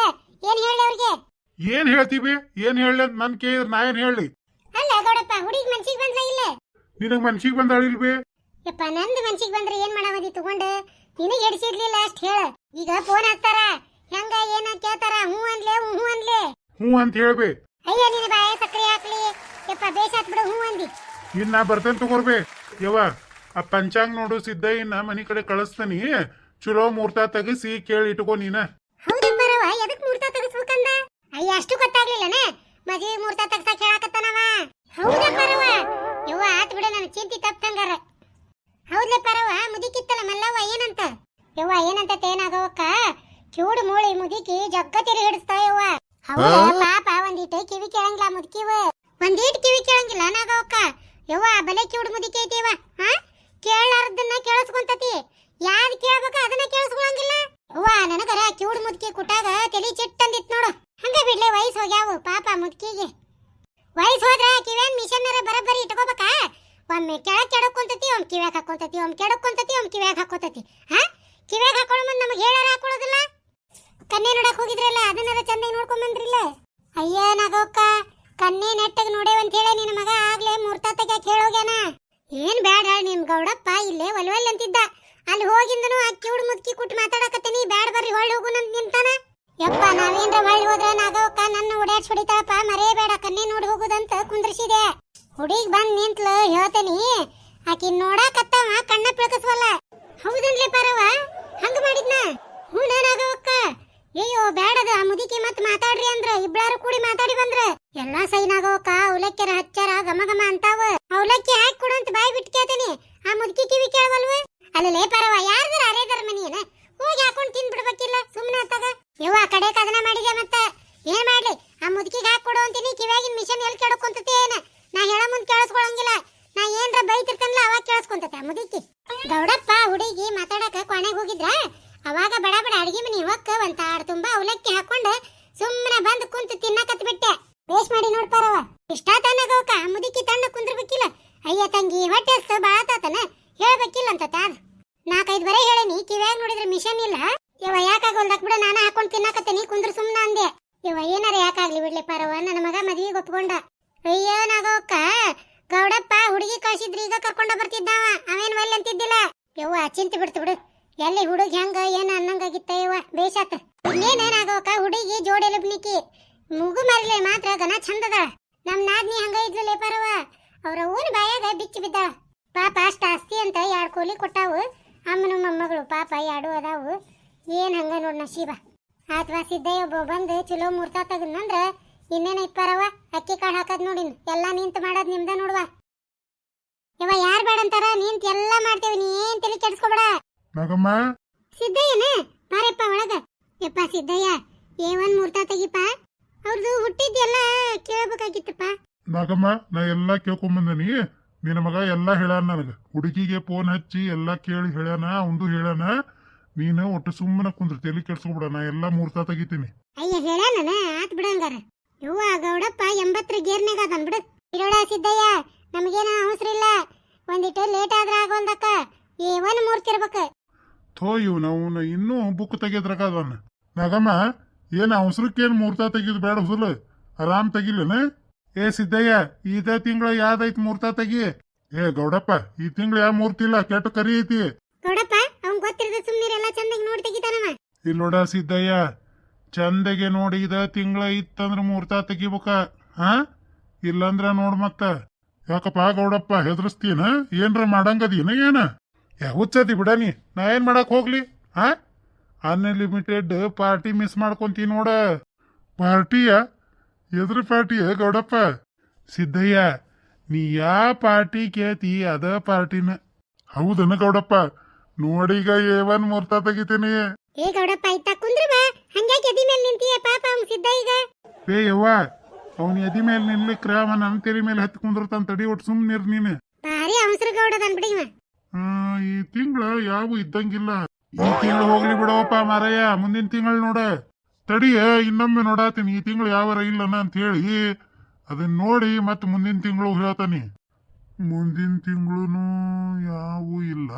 ಏನ್ ಹೇಳಿ ಅವ್ರಿಗೆ? ಏನ್ ಹೇಳ್ತೀವಿ ಏನ್ ಹೇಳಿ ಅಂತ ನನ್ ಕೇಳಿದ್ರ ನಾ ಏನ್ ಹೇಳಿ ಅಲ್ಲ ಗೌಡಪ್ಪ ಹುಡುಗಿ ಮನ್ಸಿಗೆ ಬಂದ್ಲ ಇಲ್ಲ? ನಿನಗ್ ಮನ್ಸಿಗೆ ಬಂದಾಳಿಲ್ ಬೇ? ಯಪ್ಪ ನಂದು ಮನ್ಸಿಗೆ ಬಂದ್ರೆ ಏನ್ ಮಾಡಾವದಿ ತಗೊಂಡು? ನಿನಗೆ ಎಡ್ಸಿರ್ಲಿಲ್ಲ ಅಷ್ಟ್ ಹೇಳ. ಈಗ ಫೋನ್ ಹಾಕ್ತಾರ. ಹೆಂಗ ಏನ ಕೇಳ್ತಾರ? ಹ್ಞೂ ಅಂದ್ಲೆ ಹ್ಞೂ ಅಂದ್ಲೆ ಹ್ಞೂ ಅಂತ ಹೇಳ್ಬೇ. ಅಯ್ಯ ನಿನ್ನ ಬಾಯ ಸಕ್ಕರೆ ಹಾಕ್ಲಿ. ಯಪ್ಪ ಬೇಸಾತ್ ಬಿಡು ಹ್ಞೂ ಅಂದಿ. ಇನ್ ನಾ ಬರ್ತೇನೆ ತಗೋರ್ಬೇ. ಯವ್ವ ಆ ಪಂಚಾಂಗ್ ನೋಡು ಸಿದ್ದಯ್ಯನ ಮನಿ ಕಡೆ ಕಳಿಸ್ತಾನಿ. ಚಲೋ ಮುಹೂರ್ತ ತೆಗಿಸಿ ಕೇಳಿ ಇಟ್ಕೋ ನೀನ. ಹೌದು ಬರವ ಎದಕ್ ಮೂರ್ತ ತೆಗಿಸ್ಬೇಕಂದ? ಅಯ್ಯ ಅಷ್ಟು ಗೊತ್ತಾಗ್ಲಿಲ್ಲನ? ಮದ್ವಿ ಮೂರ್ತ ತೆಗ್ಸಾಕ್ ಹೇಳಾಕತ್ತಾನವ. ಹೌದು ಪರವ ಯವ್ವ ಆತ್ ಬಿಡು ನನ್ ಚಿಂತಿ ತಪ್ಪಂಗಾರ ಹೌದ್ಲೆ ಪರವ ಮುದಿಕಿತ್ತಲ್ಲ ಮಲ್ಲವ್ವ ಏನಂತ? ಯವ್ವ ಏನಂತ ತೇನಾಗವಕ್ಕ? ಚೂಡು ಮೂಳಿ ಮುದಿಕಿ ಜಗ್ಗ ತಿರಿ ಹಿಡಿಸ್ತಾ ಯವ್ವ. ಹೌದ ಪಾಪ ಒಂದೀಟ ಕಿವಿ ಕೇಳಂಗಿಲ್ಲ ಮುದುಕಿವ. ಒಂದೀಟ್ ಕಿವಿ ಕೇಳಂಗಿಲ್ಲ ನಾಗವಕ್ಕ ಯವ್ವ ಬಲೆ ಚೂಡು ಮುದುಕಿ ಐತಿವ ಹಾ? ಕೇಳಾರ್ದನ್ನ ಕೇಳಿಸ್ಕೊಂತತಿ. ಯಾರು ಕೇಳ್ಬೇಕ ಅದನ್ನ ಕೇಳಿಸ್ಕೊಳಂಗಿಲ್ಲ. ಅವ್ವ ನನಗರ ಚೂಡು ಮುದುಕಿ ಕುಟ್ಟಾಗ ತಲಿ ಚಿಟ್ ಅಂದಿತ್ ನೋಡು. ಹಂಗ ಬಿಡ್ಲೆ ವಯಸ್ಸು ಹೋಗ್ಯಾವು ಪಾಪ ಮುದುಕಿಗೆ. ವಯಸ್ಸು ಹೋದ್ರ ಕಿವೇನ್ ಮಿಷನ್ನರ ಬರಬ್ಬರಿ ಇಟ್ಕೋಬೇಕಾ? ಒಮ್ಮೆ ಕೆಳಗೆ ಕೆಡಕೊಂತತಿ, ಒಮ್ಮೆ ಕಿವ್ಯಾಗ ಹಾಕೊಂತತಿ, ಒಮ್ಮೆ ಕೆಡಕೊಂತತಿ, ಒಮ್ಮೆ ಕಿವ್ಯಾಗ ಹಾಕೋತತಿ. ಹಾ? ಕಿವ್ಯಾಗ ಹಾಕೊಳ್ಳೋ ಮುಂದೆ ನಮಗೆ ಹೇಳಾರ ಹಾಕೊಳ್ಳೋದಿಲ್ಲ ಕನ್ನೆ ನೋಡಕ್ ಹೋಗಿದ್ರಲ್ಲ, ಅದನ್ನರ ಚಂದಾಗಿ ನೋಡ್ಕೊಂಡ್ ಬಂದ್ರಿಲ್ಲ ಅಯ್ಯ ನಗೋಕ್ಕ ಕನ್ನೆ ನೆಟ್ಟಗ್ ನೋಡೇವಂತ ಹೇಳಿ ನಿನ್ನ ಮಗ, ಆಗ್ಲೇ ಮೂರ್ತ ತೆಗ್ಯಾಕ ಹೇಳೋಗ್ಯಾನ? ಏನ್ ಬ್ಯಾಡ, ನಿಮ್ ಗೌಡಪ್ಪ ಇಲ್ಲೇ ಒಲ್ವಲ್ ಅಂತಿದ್ದ. ಅಲ್ಲಿ ಹೋಗಿಂದನು ಅಕ್ಕಿ ಹುಡ್ ಮುದ್ಕಿ ಕುಟ್ ಮಾತಾಡಕತ್ತೀನಿ, ಬ್ಯಾಡ ಬರ್ರಿ, ಹೊಳ್ಳಿ ಹೋಗು ನಂದ್ ನಿಂತಾನ. ಯಪ್ಪ, ನಾವೇನ್ರ ಹೊಳ್ಳಿ ಹೋದ್ರ ನಾಗವಕ್ಕ ನನ್ನ ಓಡಾಡ್ಸ್ ಹೊಡಿತಾಳಪ್ಪ, ಮರೇ ಬೇಡ ಕನ್ನೆ ನೋಡಿ ಹೋಗುದಂತ ಕುಂದ್ರಿಸಿದೆ. ಹುಡುಗ್ ಬಂದ್ ನಿಂತ್ಲು, ಹೇಳ್ತೇನಿ. ಆಕಿ ನೋಡಾಕತ್ತವ ಕಣ್ಣ ಪಿಳಕಸ್ವಲ್ಲ. ಹೌದನ್ಲೆ ಪರವ? ಹಂಗ ಮಾಡಿದ್ನ? ಹ್ಞೂ ನಾಗವಕ್ಕ ಅಯ್ಯೋ, ಬ್ಯಾಡದ, ಆ ಮುದಿಕಿ ಮತ್ ಮಾತಾಡ್ರಿ ಅಂದ್ರ. ಇಬ್ಳಾರು ಕೂಡಿ ಮಾತಾಡಿ ಬಂದ್ರ. ಎಲ್ಲಾ ಸೈನಾಗವಕ್ಕ ಅವಲಕ್ಕಿರ ಹಚ್ಚಾರ ಗಮ ಘಮ ಅಂತಾವ. ಅವಲಕ್ಕಿ ಹಾಕಿ ಕೊಡು ಅಂತ ಬಾಯಿ ಬಿಟ್ಟು ಕೇಳ್ತೀನಿ. ಆ ಮುದುಕಿ ಕಿವಿ ಕೇಳವಲ್ವ? ಅಲ್ಲಲೇ ಪರವ, ಯಾರ್ದಾರ ಅರೇದಾರ ಮನಿಯನ ಹೋಗಿ ಹಾಕೊಂಡ್ ತಿನ್ಬಿಡ್ಬೇಕಿಲ್ಲ ಸುಮ್ಮನೆ ಅತ್ತಾಗ. ಯವ್ವ ಕಡೆ ಕದನ ಮಾಡಿದೆ ಮತ್ತ? ಏನ್ ಮಾಡ್ಲಿ? ಆ ಮುದುಕಿಗೆ ಹಾಕಿ ಕೊಡು ಅಂತೀನಿ, ಕಿವಿಯಾಗಿನ ಮಿಷನ್ ಎಲ್ಲಿ ಕೆಡಕೊಂತತಿ ಏನ? ನಾ ಹೇಳೋ ಮುಂದ್ ಕೇಳಿಸ್ಕೊಳಂಗಿಲ್ಲ. ನಾ ಏನ್ರ ಬೈತಿರ್ತೇನಲ್ಲ ಅವಾಗ ಕೇಳಿಸ್ಕೊಂತತೆ. ಮುದಿಕಿ ಗೌಡಪ್ಪ ಹುಡುಗಿ ಮಾತಾಡಕ ಕೊನೆಗೆ ಹೋಗಿದ್ರ. ಅವಾಗ ಬಡ ಬಡ ಅಡಿಗೆ ಮನಿ ಹೊಕ್ಕ ಒಂದ್ ತಾಡ್ ತುಂಬಾ ಅವಲಕ್ಕಿ ಹಾಕೊಂಡ ಸುಮ್ಮನೆ ಬಂದು ಕುಂತು ತಿನ್ನಕತ್ ಬಿಟ್ಟೆ ಬೇಸ್ ಮಾಡಿ ನೋಡ್ಪಾರವ ಇಷ್ಟ ತನಗೋಕ ಮುದುಕಿ ತಣ್ಣ ಕುಂದ್ರಬೇಕಿಲ್ಲ. ಅಯ್ಯ ತಂಗಿ ಹೊಟ್ಟೆ ಅಷ್ಟು ಬಾಳ ತಾತನ. ಹೇಳ್ಬೇಕಿಲ್ಲ ಅಂತ ತಾದ್. ನಾಲ್ಕೈದು ಬರೇ ಹೇಳೇನಿ, ಕಿವ್ಯಾಗ ನೋಡಿದ್ರೆ ಮಿಷನ್ ಇಲ್ಲ. ಇವ ಯಾಕಾಗೋಲ್ದಕ್ ಬಿಡ ನಾನು ಹಾಕೊಂಡ್ ತಿನ್ನಕತ್ತೀನಿ ಕುಂದ್ರ ಸುಮ್ನ ಅಂದೆ. ಇವ ಏನಾರ ಯಾಕಾಗ್ಲಿ ಬಿಡ್ಲಿ ಪಾರವ ನನ್ನ ಮಗ ಮದ್ವಿಗೆ ಒಪ್ಕೊಂಡ. ಅಯ್ಯೋ ಗೌಡಪ್ಪ ಹುಡುಗಿ ಕಳ್ಸಿದ್ರಿ, ಈಗ ಕರ್ಕೊಂಡ ಬರ್ತಿದ್ದಾವ ಅವೇನ್ ಒಲ್ಲೆ ಅಂತಿದ್ದಿಲ್ಲ? ಯವ್ವ, ಚಿಂತೆ ಬಿಡ್ತು ಬಿಡು. ಎಲ್ಲಿ ಹುಡುಗಿ ಹೆಂಗ, ಏನ ಅನ್ನಂಗಾಗಿತ್ತ ಯವ್ವ? ಬೇಷಾತ ಇನ್ನೇನಾಗೋಕ ಹುಡುಗಿ ಜೋಡಿ ಲುಬ್ನಿಕಿ ಮುಗು ಮರಿಲೆ ಮಾತ್ರ ಗನ ಚಂದದ ನಮ್ ನಾದ್ನಿ ಹಂಗ ಇದ್ಲು ಪರವ. ಅವ್ರ ಊರ್ ಬಾಯಾಗ ಬಿಚ್ಚಿ ಬಿದ್ದ. ಪಾಪ ಅಷ್ಟ ಆಸ್ತಿ ಅಂತ ಎರಡು ಕೋಲಿ ಕೊಟ್ಟಾವು. ಅಮ್ಮನ ಮೊಮ್ಮಗಳು ಪಾಪ ಎರಡು ಅದಾವು. ಏನ್ ಹಂಗ ನೋಡ್ ನಶೀಬ ಆತ್ವಾ ಸಿದ್ದಯ್ಯ ಒಬ್ಬ ಬಂದು ಚಲೋ ಮುರ್ತಾ ತೆಗದ್ನಂದ್ರ ಇನ್ನೇನ ಇಪ್ಪಾರವ ಅಕ್ಕಿ ಕಾಳು ಹಾಕದ್ ನೋಡಿನ್. ಎಲ್ಲಾ ನಿಂತು ಮಾಡೋದ್ ನಿಮ್ದ ನೋಡುವ. ಇವ ಯಾರ್ ಬೇಡ ಅಂತಾರ? ನಿಂತ್ ಎಲ್ಲಾ ಮಾಡ್ತೇವಿ. ನೀ ಏನ್ ತಲೆ ಕೆಡ್ಸ್ಕೊಬೇಡ. ನಾಗಮ್ಮ? ಸಿದ್ದಯ್ಯನ? ಬಾರಪ್ಪ ಒಳಗ. ಯಪ್ಪ ಸಿದ್ದಯ್ಯ ಏವನ್ ಮೂರ್ತ ತೆಗಿಪ ಅವ್ರದ್ದು ಹುಟ್ಟಿದ್ದೆಲ್ಲ ಕೇಳ್ಬೇಕಾಗಿತ್ತಪ್ಪ. ನಾಗಮ್ಮ ನಾ ಎಲ್ಲಾ ಕೇಳ್ಕೊಂಬಂದನಿ. ನಿನ್ನ ಮಗ ಎಲ್ಲಾ ಹೇಳ್ಯಾನ ನನಗ. ಹುಡುಗಿಗೆ ಫೋನ್ ಹಚ್ಚಿ ಎಲ್ಲಾ ಕೇಳಿ ಹೇಳ್ಯಾನ ಅವಂದು ಹೇಳ್ಯಾನ. ನೀನು ಒಟ್ಟು ಸುಮ್ಮನೆ ಕುಂದ್ರ ತಲೆ ಕೆಡ್ಸ್ಕೊಬಿಡ. ನಾ ಎಲ್ಲಾ ಮೂರ್ತ ತೆಗಿತೀನಿ. ಅಯ್ಯ ಹೇಳ್ಯಾನ ಆತ್ ಬಿಡಂಗಾರ ಯವ್ವ ಗೌಡಪ್ಪ ಎಂಬತ್ತರ ಗೇರ್ನಾಗ ಅದನ್ ಬಿಡು. ಇರೋಡ ಸಿದ್ದಯ್ಯ ನಮಗೇನ ಅವಸರ ಇಲ್ಲ. ಒಂದಿಟ್ಟು ಲೇಟ್ ಆದ್ರೆ ಆಗೋಲ್ದಕ್ಕ. ಏವನ್ ಮೂರ್ತಿ ಇರ್ಬೇಕ. ಥೋ ಇವ್ ನಾವು ಇನ್ನೂ ಬುಕ್ ತೆಗೆದ್ರಾಗ ಅದನ್ನ ನಾಗಮ್ಮ ಏನ್ ಅವಸರಕ್ಕೇನು ಮೂರ್ತ ತೆಗಿದ್ ಬೇಡ ಹುಸುಲು? ಆರಾಮ್ ತೆಗಿಲೇನ? ಏ ಸಿದ್ದಯ್ಯ ಇದೇ ತಿಂಗಳ ಯಾವ್ದೈತಿ ಮೂರ್ತ ತೆಗಿ? ಏ ಗೌಡಪ್ಪ ಈ ತಿಂಗಳ ಯಾವ ಮೂರ್ತಿ ಇಲ್ಲ? ಕೆಟ್ಟ ಕರಿ ಐತಿ. ಗೌಡಪ್ಪ ಅವ್ನ್ ಗೊತ್ತಿರದ ಸುಮ್ನಿರೆಲ್ಲ ಚಂದಾಗಿ ನೋಡಿ ತೆಗಿತಾನವ. ಇಲ್ಲ ನೋಡ ಸಿದ್ದಯ್ಯ ಚಂದಗೆ ನೋಡಿ ಇದ ತಿಂಗಳ ಇತ್ತಂದ್ರ ಮೂರ್ತ ತೆಗಿಬೇಕ ಹಾ ಇಲ್ಲಂದ್ರ ನೋಡ್ ಮತ್ತ. ಯಾಕಪ್ಪ ಗೌಡಪ್ಪ, ಹೆದರ್ಸ್ತೀನ? ಏನ್ರ ಮಾಡಂಗದೀನ ಏನ? ಯಾ ಬಿಡ ಬಿಡನಿ ನಾ ಏನ್ ಮಾಡಕ್ ಹೋಗ್ಲಿ ಹಾ ಅನ್ಲಿಮಿಟೆಡ್ ಪಾರ್ಟಿ ಮಿಸ್ ಮಾಡ್ಕೊಂತೀನಿ ನೋಡ. ಪಾರ್ಟಿಯ? ಎದ್ರ ಪಾರ್ಟಿಯ ಗೌಡಪ್ಪ? ಸಿದ್ದಯ್ಯ, ನೀ ಯಾ ಪಾರ್ಟಿ ಕೇತಿ ಅದ ಪಾರ್ಟಿನ? ಹೌದನ ಗೌಡಪ್ಪ. ನೋಡೀಗ ಏವನ್ ಮೂರ್ತ ತೆಗಿತೀನಿ? ಏ ಗೌಡಪ್ಪ ಇತ್ತ ಕುಂದ್ರ ಬಾ. ಹಂಗ್ಯಾಕೆ ಎದಿ ಮೇಲೆ ನಿಂತೀಯ? ಪಾಪ ಅವ್ನ್ ಸಿದ್ದ ಈಗ. ಏ ಯವ್ವ ಅವನ ಎದಿ ಮೇಲೆ ನಿಲ್ಲಿಕ್ರ ಅವ ನನ್ನ ತೆರಿ ಮೇಲೆ ಹತ್ತಿ ಕುಂದಿರ್ತಾನ ತಡಿ ಒಟ್ಟು ಸುಮ್ಮನಿರ್ ನೀನು. ಭಾರಿ ಅವಸರ ಗೌಡದ ಅನ್ಬಿಡಿ ಇವ. ಈ ತಿಂಗಳ ಯಾವ ಇದ್ದಂಗಿಲ್ಲ. ಈ ತಿಂಗಳು ಹೋಗ್ಲಿ ಬಿಡವಪ್ಪ ಮಾರಯ್ಯ ಮುಂದಿನ ತಿಂಗಳು ನೋಡ. ತಡಿಯ ಇನ್ನೊಮ್ಮೆ ನೋಡಾತೀನಿ ಈ ತಿಂಗಳು ಯಾವಾರ ಇಲ್ಲನ ಅಂತ ಹೇಳಿ ಅದನ್ನ ನೋಡಿ ಮತ್ತೆ ಮುಂದಿನ ತಿಂಗಳು ಹೇಳ್ತಾನೆ. ಮುಂದಿನ ತಿಂಗಳು ಯಾವೂ ಇಲ್ಲ.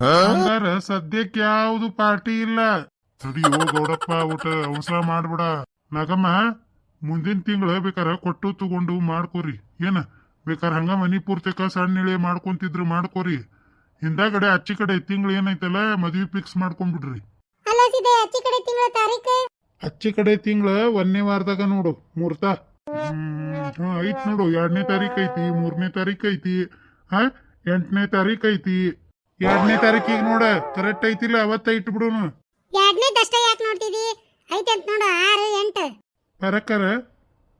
ಹಂಗಾರ ಸದ್ಯಕ್ಕೆ ಯಾವ್ದು ಪಾರ್ಟಿ ಇಲ್ಲ. ತಡಿಯೋ ಗೌಡಪ್ಪ ಊಟ ಅವಸರ ಮಾಡ್ಬಿಡ. ನಾಗಮ್ಮ ಮುಂದಿನ ತಿಂಗಳ ಬೇಕಾರ ಕೊಟ್ಟು ತಗೊಂಡು ಮಾಡ್ಕೋರಿ. ಏನ? ಬೇಕಾರ ಹಂಗ ಮನಿ ಪೂರ್ತಿಕ ಸಣ್ಣ ಇಳೆ ಮಾಡ್ಕೊಂತಿದ್ರು ಮಾಡ್ಕೋರಿ. ಹಿಂದಾಗಡೆ ಅಚ್ಚಿ ಕಡೆ ತಿಂಗಳು ಏನೈತಲ್ಲ ಮದ್ವಿ ಫಿಕ್ಸ್ ಮಾಡ್ಕೊಂಡ್ಬಿಡ್ರಿ. ಅಚ್ಚಿ ಕಡೆ ತಿಂಗಳ ಒಂದನೇ ವಾರದಾಗ ನೋಡು ಮೂರ್ತ ಹ್ಮ್ ಐತ್ ನೋಡು ಎರಡನೇ ತಾರೀಕ್ ಐತಿ ಮೂರನೇ ತಾರೀಕ್ ಐತಿ ಹಾ ಎಂಟನೇ ತಾರೀಕ್ ಐತಿ ಎರಡನೇ ತಾರೀಕಿಗೆ ನೋಡ ಕರೆಕ್ಟ್ ಐತಿಲ್ಲ ಅವತ್ತ ಎರಡನೇ ದಷ್ಟ ಯಾಕೆ ನೋಡ್ತಿದಿ? ಐತೆ ಅಂತ ನೋಡು ಆರು ಎಂಟು. ಪರಕ್ಕರ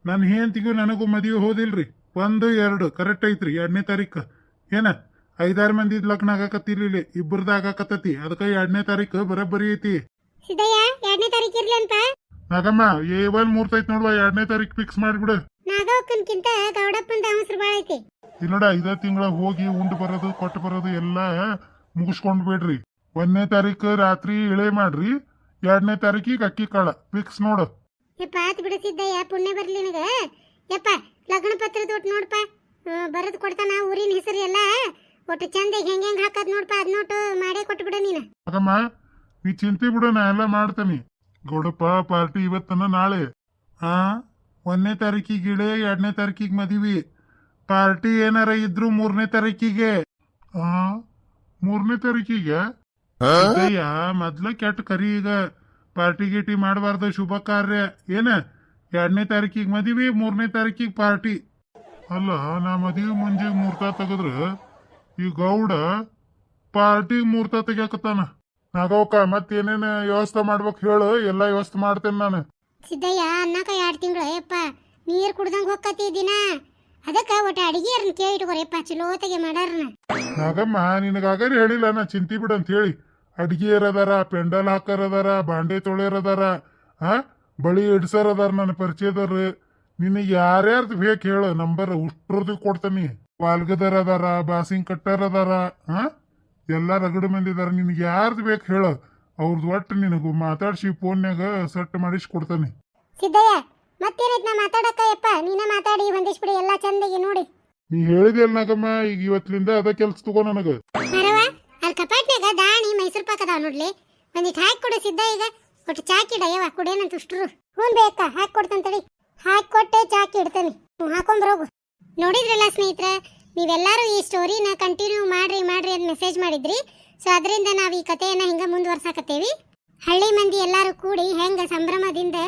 ನನ್ನ ಹೆಂಡತಿಗೂ ನನಗೂ ಮದುವೆ ಹೋದಿಲ್ರಿ. ಒಂದು ಎರಡು ಕರೆಕ್ಟ್ ಐತ್ರಿ ಎರಡನೇ ತಾರೀಕು. ಏನ ಐದಾರು ಮಂದಿ ಲಗ್ನ ಆಗಕತ್ತಿರ್ಲಿಲ್ಲ ಇಬ್ಬರದ ಆಗಾಕತ್ತತಿ. ಅದಕ್ಕೆ ಎರಡನೇ ತಾರೀಕು ಬರೋಬ್ಬರಿ ಐತಿ. ಸಿದ್ದಯ್ಯ ಎರಡನೇ ತಾರೀಕು ಇರ್ಲಿ ಅಂತ ನಾಗಮ್ಮ ಏ ಒನ್ ಮೂರ್ತ ಐತಿ ನೋಡುವ ಎರಡನೇ ತಾರೀಕು ಫಿಕ್ಸ್ ಮಾಡಿಬಿಡು. ನಾಗೋಕ್ಕಿಂತ ಗೌಡಪ್ಪನ ಅವಸರ ಬಾಳ ಐತಿ ಇಲ್ಲಿ ನೋಡ ಐದ ತಿಂಗಳ ಹೋಗಿ ಉಂಡು ಬರೋದು ಕೊಟ್ಟು ಬರೋದು ಎಲ್ಲ ಮುಗಿಸ್ಕೊಂಡ್ ಬಿಡ್ರಿ. ಒಂದನೇ ತಾರೀಕು ರಾತ್ರಿ ಇಳೆ ಮಾಡ್ರಿ ಎರಡನೇ ತಾರೀಕಿಗೆ ಅಕ್ಕಿ ಕಾಳ. ಫಿಕ್ಸ್ ನೋಡು. ಯಪ್ಪ ಆತ್ ಬಿಡು ಸಿದ್ದಯ್ಯ ಪುಣ್ಯ ಬರ್ಲಿ ನಿನಗ. ಯಪ್ಪ ಲಗ್ನ ಪತ್ರದ ಒಟ್ಟು ನೋಡ್ಪ. ಬರೆದು ಕೊಡ್ತಾನ ಊರಿನ ಹೆಸರು ಎಲ್ಲ. ಒಟ್ಟು ಚಂದ ಹೆಂಗ್ ಹೆಂಗ್ ಹಾಕದ್ ನೋಡ್ಪ ಅದ್ ನೋಟು ಮಾಡೇ ಕೊಟ್ಬಿಡ ನೀನು. ಅದಮ್ಮ ನೀ ಚಿಂತೆ ಬಿಡು ನಾ ಎಲ್ಲ ಮಾಡ್ತೇನೆ. ಗೌಡಪ್ಪ ಪಾರ್ಟಿ ಇವತ್ತನ ನಾಳೆ. ಆ ಒಂದನೇ ತಾರೀಕಿಗೆ ಇಳೆ ಎರಡನೇ ತಾರೀಕಿಗೆ ಮದಿವಿ. ಪಾರ್ಟಿ ಏನಾರ ಇದ್ರು ಮೂರನೇ ತಾರೀಕಿಗೆ? ಆ ಮೂರನೇ ತಾರೀಕಿಗೆ? ಅಯ್ಯ ಮೊದ್ಲ ಕೆಟ್ಟ ಕರಿ ಈಗ. ಪಾರ್ಟಿ ಗೀಟಿ ಮಾಡಬಾರ್ದು ಶುಭ ಕಾರ್ಯ. ಏನ? ಎರಡನೇ ತಾರೀಕಿಗೆ ಮದಿವಿ ಮೂರನೇ ತಾರೀಕಿಗೆ ಪಾರ್ಟಿ. ಅಲ್ಲ ನಾ ಮದುವೆ ಮುಂಜಿ ಮೂರ್ತ ತೆಗೆದ್ರ ಈ ಗೌಡ ಪಾರ್ಟಿ ಮುಹೂರ್ತ ತೆಗಿಯಕತ್ತಾನ. ನಾಗವಕ್ಕ ಮತ್ತೇನೇನು ವ್ಯವಸ್ಥೆ ಮಾಡ್ಬೇಕು ಹೇಳು. ಎಲ್ಲ ವ್ಯವಸ್ಥೆ ಮಾಡ್ತೇನೆ ನಾನು. ಸಿದ್ದಯ್ಯ ಅನ್ನಕ ಎರಡು ತಿಂಗಳು ಯಪ್ಪ. ನೀರು ಕುಡ್ದಂಗೆ ಹೋಗ್ಕತಿ ದಿನ. ಅದಕ್ಕೆ ಒಟ್ಟ ಅಡಿಗೆಯರ್ನ ಕೇಳಿ ಇಟ್ಕೋರಿಯಪ್ಪ ಚಲೋತೆಗೆ ಮಾಡಾರನ. ನಾಗಮ್ಮ ನಿನಗಾಗರಿ ಹೇಳಿಲ್ಲ ನಾ ಚಿಂತಿ ಬಿಡು ಅಂತ ಹೇಳಿ. ಅಡ್ಗಿಯರ್ ಅದಾರ ಪೆಂಡಲ್ ಹಾಕರ್ ಅದಾರ ಬಾಂಡೆ ತೊಳೆಯರ್ ಅದಾರ ಆ? ಬಳಿ ಇಡ್ಸರ್ ಅದಾರ ನನ್ನ ಪರಿಚಯದವ್ರು. ನಿನಗೆ ಯಾರ್ಯಾರ್ದು ಬೇಕು ಹೇಳು ನಂಬರ್ ಉಷ್ಟ್ರದ್ದು ಕೊಡ್ತಾನೆ. ವಾಲ್ಗದರ್ ಅದಾರ ಬಾಸಿಂಗ್ ಕಟ್ಟರ್ ಅದಾರ ಆ? ಎಲ್ಲ ರಗಡು ಮಂದಿ ಅದಾರ ನಿನಗೆ ಯಾರ್ದು ಬೇಕು ಹೇಳು. ಅವ್ರದ್ದು ಒಟ್ಟು ನಿನಗೂ ಮಾತಾಡ್ಸಿ ಫೋನ್ಯಾಗ ಸೆಟ್ ಮಾಡಿಸಿ ಕೊಡ್ತಾನೆ ಸಿದ್ದಯ್ಯ ಮತ್ತೇನೈತ್ ನಾ ಮಾತಾಡಕ್ಕ ಯಪ್ಪ? ನೀನ ಮಾತಾಡಿ ಒಂದಿಷ್ಟು ಹೊಂದಿಸ್ಬಿಡಿ ಎಲ್ಲ ಚಂದಾಗಿ ನೋಡಿ. ನೀ ಹೇಳಿದ ನಾಗಮ್ಮ ಈಗ ಇವತ್ತಿನಿಂದ ಅದ ಕೆಲ್ಸ ತಗೋ ನನಗ. ಮರವ ಅಲ್ಲಿ ಕಪಾಟ್ನಾಗ ದಾಣಿ ಮೈಸೂರು ಪಾಕ್ ಅದಾವ ನೋಡ್ಲಿ. ಒಂದಿಟ್ಟು ಹಾಕಿ ಕೊಡು ಸಿದ್ಧ ಈಗ. ಒಟ್ಟು ಚಾಕಿಡ ಯವ್ವ ಕುಡೇನಂತ ಉಷ್ಟ್ರು. ಹ್ಞೂ ಬೇಕಾ ಹಾಕಿ ಕೊಡ್ತಂತಡಿ ಹಾಕಿ ಕೊಟ್ಟೆ ಚಾಕಿ ಇಡ್ತಾನೆ. ಹ್ಞೂ ಹಾಕೊಂಬರೋಗು ನೋಡಿದ್ರಲ್ಲ ಸ್ನೇಹಿತರೆ ನೀವೆಲ್ಲರೂ ಈ ಸ್ಟೋರಿನ ಕಂಟಿನ್ಯೂ ಮಾಡ್ರಿ ಮಾಡ್ರಿ ಅಂತ ಮೆಸೇಜ್ ಮಾಡಿದ್ರಿ. ಸೊ ಅದರಿಂದ ನಾವು ಈ ಕಥೆಯನ್ನು ಹಿಂಗೆ ಮುಂದುವರ್ಸಾಕತ್ತೇವಿ. ಹಳ್ಳಿ ಮಂದಿ ಎಲ್ಲರೂ ಕೂಡಿ ಹೆಂಗ ಸಂಭ್ರಮದಿಂದ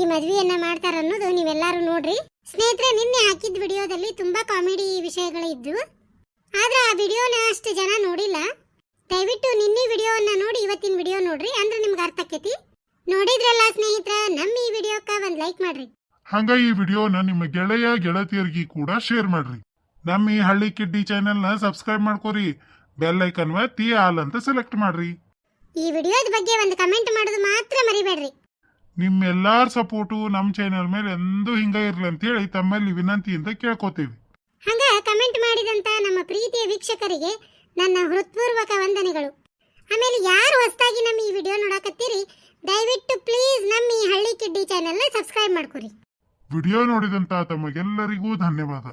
ಈ ಮದುವೆಯನ್ನ ಮಾಡ್ತಾರ ಅನ್ನೋದು ನೀವೆಲ್ಲರೂ ನೋಡ್ರಿ. ಸ್ನೇಹಿತರೆ ನಿನ್ನೆ ಹಾಕಿದ ವಿಡಿಯೋದಲ್ಲಿ ತುಂಬಾ ಕಾಮಿಡಿ ವಿಷಯಗಳು ಇದ್ವು ಆದ್ರೆ ಆ ವಿಡಿಯೋನ ಅಷ್ಟು ಜನ ನೋಡಿಲ್ಲ. ದಯವಿಟ್ಟು ನಿನ್ನೆ ವಿಡಿಯೋವನ್ನ ನೋಡಿ ಇವತ್ತಿನ ವಿಡಿಯೋ ನೋಡ್ರಿ. ಅಂದ್ರೆ ನಿಮ್ಗೆ ಅರ್ಥ ಆಕೈತಿ? ನೋಡಿದ್ರಲ್ಲ ಸ್ನೇಹಿತರ ನಮ್ಮ ಈ ವಿಡಿಯೋಕ್ಕ ಒಂದು ಲೈಕ್ ಮಾಡ್ರಿ. ಹಂಗ ಈ ವಿಡಿಯೋನ ನಿಮ್ಮ ಗೆಳೆಯ ಗೆಳತಿಯರಿಗೆ ಕೂಡ ಶೇರ್ ಮಾಡ್ರಿ. ನಮ್ಮ ಈ ಹಳ್ಳಿ ಕಿಡ್ಡಿ ಚಾನೆಲ್ನ ಸಬ್ಸ್ಕ್ರೈಬ್ ಮಾಡ್ಕೋರಿ. ಬೆಲ್ ಐಕನ್ ಒತ್ತಿ ಆಲ್ ಅಂತ ಸೆಲೆಕ್ಟ್ ಮಾಡ್ರಿ. ಈ ವಿಡಿಯೋದ ಬಗ್ಗೆ ಒಂದು ಕಮೆಂಟ್ ಮಾಡೋದು ಮಾತ್ರ ಮರಿಬೇಡ್ರಿ. ನಿಮ್ಮೆಲ್ಲಾರ ಸಪೋರ್ಟು ನಮ್ಮ ಚಾನೆಲ್ ಮೇಲೆ ಎಂದೂ ಹಿಂಗ ಅಂತ ಹೇಳಿ ತಮ್ಮಲ್ಲಿ ವಿನಂತಿಯಿಂದ ಕೇಳ್ಕೊತೀವಿ. ಹಂಗ ಕಮೆಂಟ್ ಮಾಡಿದಂತ ನಮ್ಮ ಪ್ರೀತಿಯ ವೀಕ್ಷಕರಿಗೆ ನನ್ನ ಹೃತ್ಪೂರ್ವಕ ವಂದನೆಗಳು. ಆಮೇಲೆ ಯಾರು ಹೊಸದಾಗಿ ನಮ್ಮ ಈ ವಿಡಿಯೋ ನೋಡಕತ್ತೀರಿ ದಯವಿಟ್ಟು ಪ್ಲೀಸ್ ನಮ್ಮ ಈ ಹಳ್ಳಿ ಕಿಡ್ಡಿ ಚಾನೆಲ್ನ ಸಬ್ಸ್ಕ್ರೈಬ್ ಮಾಡ್ಕೊರಿ. ವಿಡಿಯೋ ನೋಡಿದಂತ ತಮಗೆಲ್ಲರಿಗೂ ಧನ್ಯವಾದ.